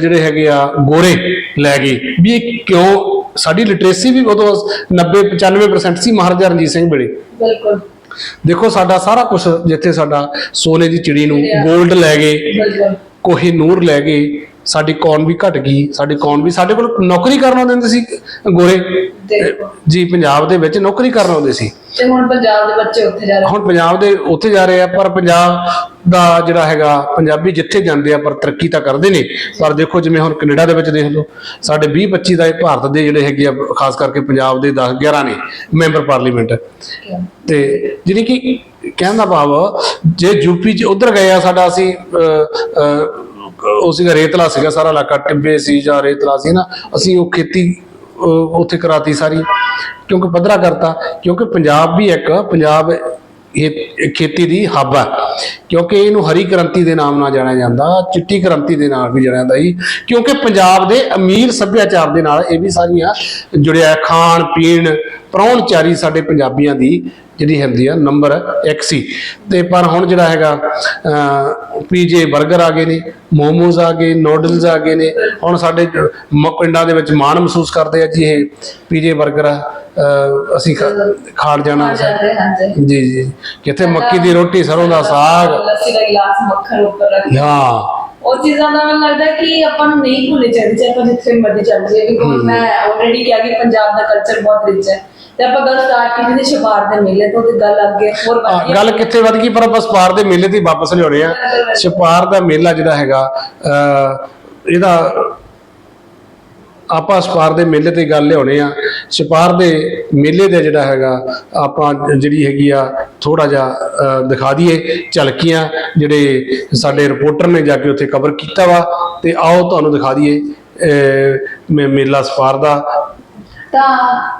ਜਿਹੜੇ ਹੈਗੇ ਆ ਗੋਰੇ ਲੈ ਗਏ। ਵੀ ਇਹ ਕਿਉਂ ਸਾਡੀ ਲਿਟਰੇਸੀ ਵੀ ਉਦੋਂ 90 95% ਸੀ ਮਹਾਰਾਜਾ ਰਣਜੀਤ ਸਿੰਘ ਵੇਲੇ। ਬਿਲਕੁਲ। ਦੇਖੋ ਸਾਡਾ ਸਾਰਾ ਕੁਝ ਜਿੱਥੇ ਸਾਡਾ ਸੋਨੇ ਦੀ ਚਿੜੀ ਨੂੰ 골ਡ ਲੈ ਗਏ ਕੋਹੀ ਨੂਰ ਲੈ ਗਏ ਸਾਡੀ ਕੌਣ ਵੀ ਘਟ ਗਈ ਸਾਡੀ ਕੌਣ ਵੀ ਸਾਡੇ ਕੋਲ ਨੌਕਰੀ ਕਰਨ ਆਉਂਦੇ ਹੁੰਦੇ ਸੀ ਗੋਰੇ। ਜੀ ਪੰਜਾਬ ਦੇ ਵਿੱਚ ਨੌਕਰੀ ਕਰਨ ਆਉਂਦੇ ਸੀ। ਤੇ ਹੁਣ ਪੰਜਾਬ ਦੇ ਬੱਚੇ ਉੱਥੇ ਜਾ ਰਹੇ। ਹੁਣ ਪੰਜਾਬ ਦੇ ਉੱਥੇ ਜਾ ਰਹੇ ਆ ਪਰ ਪੰਜਾਬ ਦਾ ਜਿਹੜਾ ਹੈਗਾ ਪੰਜਾਬੀ ਜਿੱਥੇ ਜਾਂਦੇ ਆ ਪਰ ਤਰੱਕੀ ਤਾਂ ਕਰਦੇ ਨੇ। ਪਰ ਦੇਖੋ ਜਿਵੇਂ ਹੁਣ ਕੈਨੇਡਾ ਦੇ ਵਿੱਚ ਦੇਖ ਲਓ ਸਾਡੇ 20 25 ਦਾ ਭਾਰਤ ਦੇ ਜਿਹੜੇ ਹੈਗੇ ਆ ਖਾਸ ਕਰਕੇ ਪੰਜਾਬ ਦੇ 10 11 ਨੇ ਮੈਂਬਰ ਪਾਰਲੀਮੈਂਟ। ਤੇ ਜਿਹੜੀ ਕਿ ਕਹਿਣ ਦਾ ਭਾਵ ਜੇ ਯੂਪੀ ਚ ਉਧਰ ਗਏ ਆ ਸਾਡਾ ਅਸੀਂ ਉਹ ਸੀਗਾ ਰੇਤਲਾ ਸੀਗਾ, ਸਾਰਾ ਇਲਾਕਾ, ਟਿੱਬੇ ਸੀ ਜਾਂ ਰੇਤਲਾ ਸੀ ਨਾ, ਅਸੀਂ ਉਹ ਖੇਤੀ ਉੱਥੇ ਕਰਾਤੀ ਸਾਰੀ, ਕਿਉਂਕਿ ਪੱਧਰਾ ਕਰਤਾ, ਕਿਉਂਕਿ ਪੰਜਾਬ ਵੀ ਇੱਕ, ਪੰਜਾਬ ਇਹ ਖੇਤੀ ਦੀ ਹੱਬ ਆ, ਕਿਉਂਕਿ ਇਹਨੂੰ ਹਰੀ ਕ੍ਰਾਂਤੀ ਦੇ ਨਾਮ ਨਾਲ ਜਾਣਿਆ ਜਾਂਦਾ, ਚਿੱਟੀ ਕ੍ਰਾਂਤੀ ਦੇ ਨਾਲ ਵੀ ਜਾਣਿਆ ਜਾਂਦਾ ਜੀ, ਕਿਉਂਕਿ ਪੰਜਾਬ ਦੇ ਅਮੀਰ ਸੱਭਿਆਚਾਰ ਦੇ ਨਾਲ ਇਹ ਵੀ ਸਾਰੀਆਂ ਜੁੜਿਆ, ਖਾਣ, ਪੀਣ ਪ੍ਰਾਹੁਣਚਾਰੀ ਸਾਡੇ ਪੰਜਾਬੀਆਂ ਦੀ ਜਿਹੜੀ ਹੁੰਦੀ ਆ ਨੰਬਰ 1 ਸੀ। ਤੇ ਪਰ ਹੁਣ ਜਿਹੜਾ ਹੈਗਾ ਪੀਜੇ 버ਗਰ ਆ ਗਏ ਨੇ ਮੋਮੋਜ਼ ਆ ਗਏ ਨੂਡਲਸ ਆ ਗਏ ਨੇ। ਹੁਣ ਸਾਡੇ ਪਿੰਡਾਂ ਦੇ ਵਿੱਚ ਮਾਣ ਮਹਿਸੂਸ ਕਰਦੇ ਆ ਜੀ ਇਹ ਪੀਜੇ 버ਗਰ ਅਸੀਂ ਖਾਣ ਜਾਣਾ ਜੀ ਜੀ ਕਿੱਥੇ ਮੱਕੀ ਦੀ ਰੋਟੀ ਸਰੋਂ ਦਾ ਸਾਗ। ਲੱਸੀ ਦਾ ਗਲਾਸ ਮੱਖਣ ਉੱਪਰ ਰੱਖ ਹਾਂ। ਉਹ ਚੀਜ਼ਾਂ ਦਾ ਮੈਨੂੰ ਲੱਗਦਾ ਕਿ ਆਪਾਂ ਨੂੰ ਨਹੀਂ ਭੁੱਲਣੀ ਚਾਹੀਦੀ ਆਪਾਂ ਜਿੱਥੇ ਮਰਜ਼ੀ ਚੱਲ ਜਾਈਏ ਬਿਕੋਜ਼ ਮੈਂ ਆਲਰੇਡੀ ਕਿਹਾ ਕਿ ਪੰਜਾਬ ਦਾ ਕਲਚਰ ਬਹੁਤ ਰਿਚ ਹੈ। ਤੇ ਆਪਾਂ ਗੱਲ ਸਟਾਰਟ ਕੀਤੀ ਤੇ ਛਪਾਰ ਦੇ ਮੇਲੇ ਤੋਂ ਤੇ ਗੱਲ ਅੱਗੇ ਹੋਰ ਵਧੀ ਗੱਲ ਕਿੱਥੇ ਵੱਧ ਗਈ ਪਰ ਬਸ ਪਾਰ ਦੇ ਮੇਲੇ ਤੇ ਹੀ ਵਾਪਸ ਲਿਆਉਣੇ ਆ। ਛਪਾਰ ਦਾ ਮੇਲਾ। ਜਿਹੜਾ ਹੈਗਾ ਅਹ, ਇਹਦਾ ਆਪਾਂ ਛਪਾਰ ਦੇ ਮੇਲੇ ਤੇ ਗੱਲ ਲਿਆਉਣੇ ਆ। ਛਪਾਰ ਦੇ ਮੇਲੇ ਦੇ ਜਿਹੜਾ ਹੈਗਾ ਆਪਾਂ ਜਿਹੜੀ ਹੈਗੀ ਆ ਥੋੜਾ ਜਿਹਾ ਅਹ, ਦਿਖਾ ਦਈਏ ਝਲਕੀਆਂ ਜਿਹੜੇ ਸਾਡੇ ਰਿਪੋਰਟਰ ਨੇ ਜਾ ਕੇ ਉੱਥੇ ਕਵਰ ਕੀਤਾ ਵਾ। ਤੇ ਆਓ ਤੁਹਾਨੂੰ ਦਿਖਾ ਦਈਏ ਅਹ, ਮੇ- ਮੇਲਾ ਛਪਾਰ ਦਾ ਤਾਂ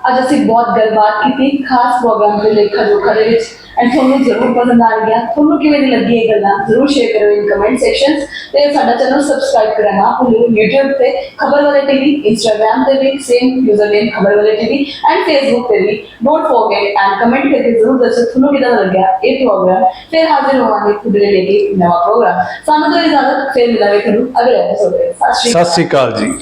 ਅੱਜ ਅਸੀਂ ਬਹੁਤ ਗੱਲਬਾਤ ਕੀਤੀ, ਖਾਸ ਪ੍ਰੋਗਰਾਮ ਦੇ ਲੇਖਾ ਜੋਖਾ ਦੇ ਵਿੱਚ। ਐਂਡ ਤੁਹਾਨੂੰ ਜ਼ਰੂਰ ਪਸੰਦ ਆ ਗਿਆ ਤੁਹਾਨੂੰ ਕਿਵੇਂ ਦੀ ਲੱਗੀ ਇਹ ਗੱਲਾਂ? ਜ਼ਰੂਰ ਸ਼ੇਅਰ ਕਰੋ ਇਨ ਕਮੈਂਟ ਸੈਕਸ਼ਨਸ ਤੇ ਸਾਡਾ ਚੈਨਲ ਸਬਸਕ੍ਰਾਈਬ ਕਰਨਾ ਭੁੱਲੋ। YouTube ਤੇ ਖਬਰ ਵਾਲੇ ਟੀਵੀ Instagram ਤੇ ਵੀ ਸੇਮ ਯੂਜ਼ਰ ਨੇਮ ਖਬਰ ਵਾਲੇ ਟੀਵੀ ਐਂਡ Facebook ਤੇ ਵੀ। ਡੋਨਟ ਫੋਰਗੇਟ ਐਂਡ ਕਮੈਂਟ ਕਰਕੇ ਜ਼ਰੂਰ ਦੱਸੋ ਤੁਹਾਨੂੰ ਕਿਦਾਂ ਲੱਗਿਆ ਇਹ ਪ੍ਰੋਗਰਾਮ ਫਿਰ ਹਾਜ਼ਰ ਹੋਵਾਂਗੇ ਤੁਹਾਡੇ ਲੈ ਕੇ ਨਵਾਂ ਪ੍ਰੋਗਰਾਮ ਸਾਨੂੰ ਤੋਂ ਇਜਾਜ਼ਤ ਫਿਰ ਮਿਲਾਂਗੇ ਤੁਹਾਨੂੰ ਅਗਲੇ ਐਪੀਸੋਡ ਵਿੱਚ। ਸਤਿ ਸ਼੍ਰੀ ਅਕਾਲ। ਸਤਿ ਸ੍ਰੀ ਅਕਾਲ ਜੀ।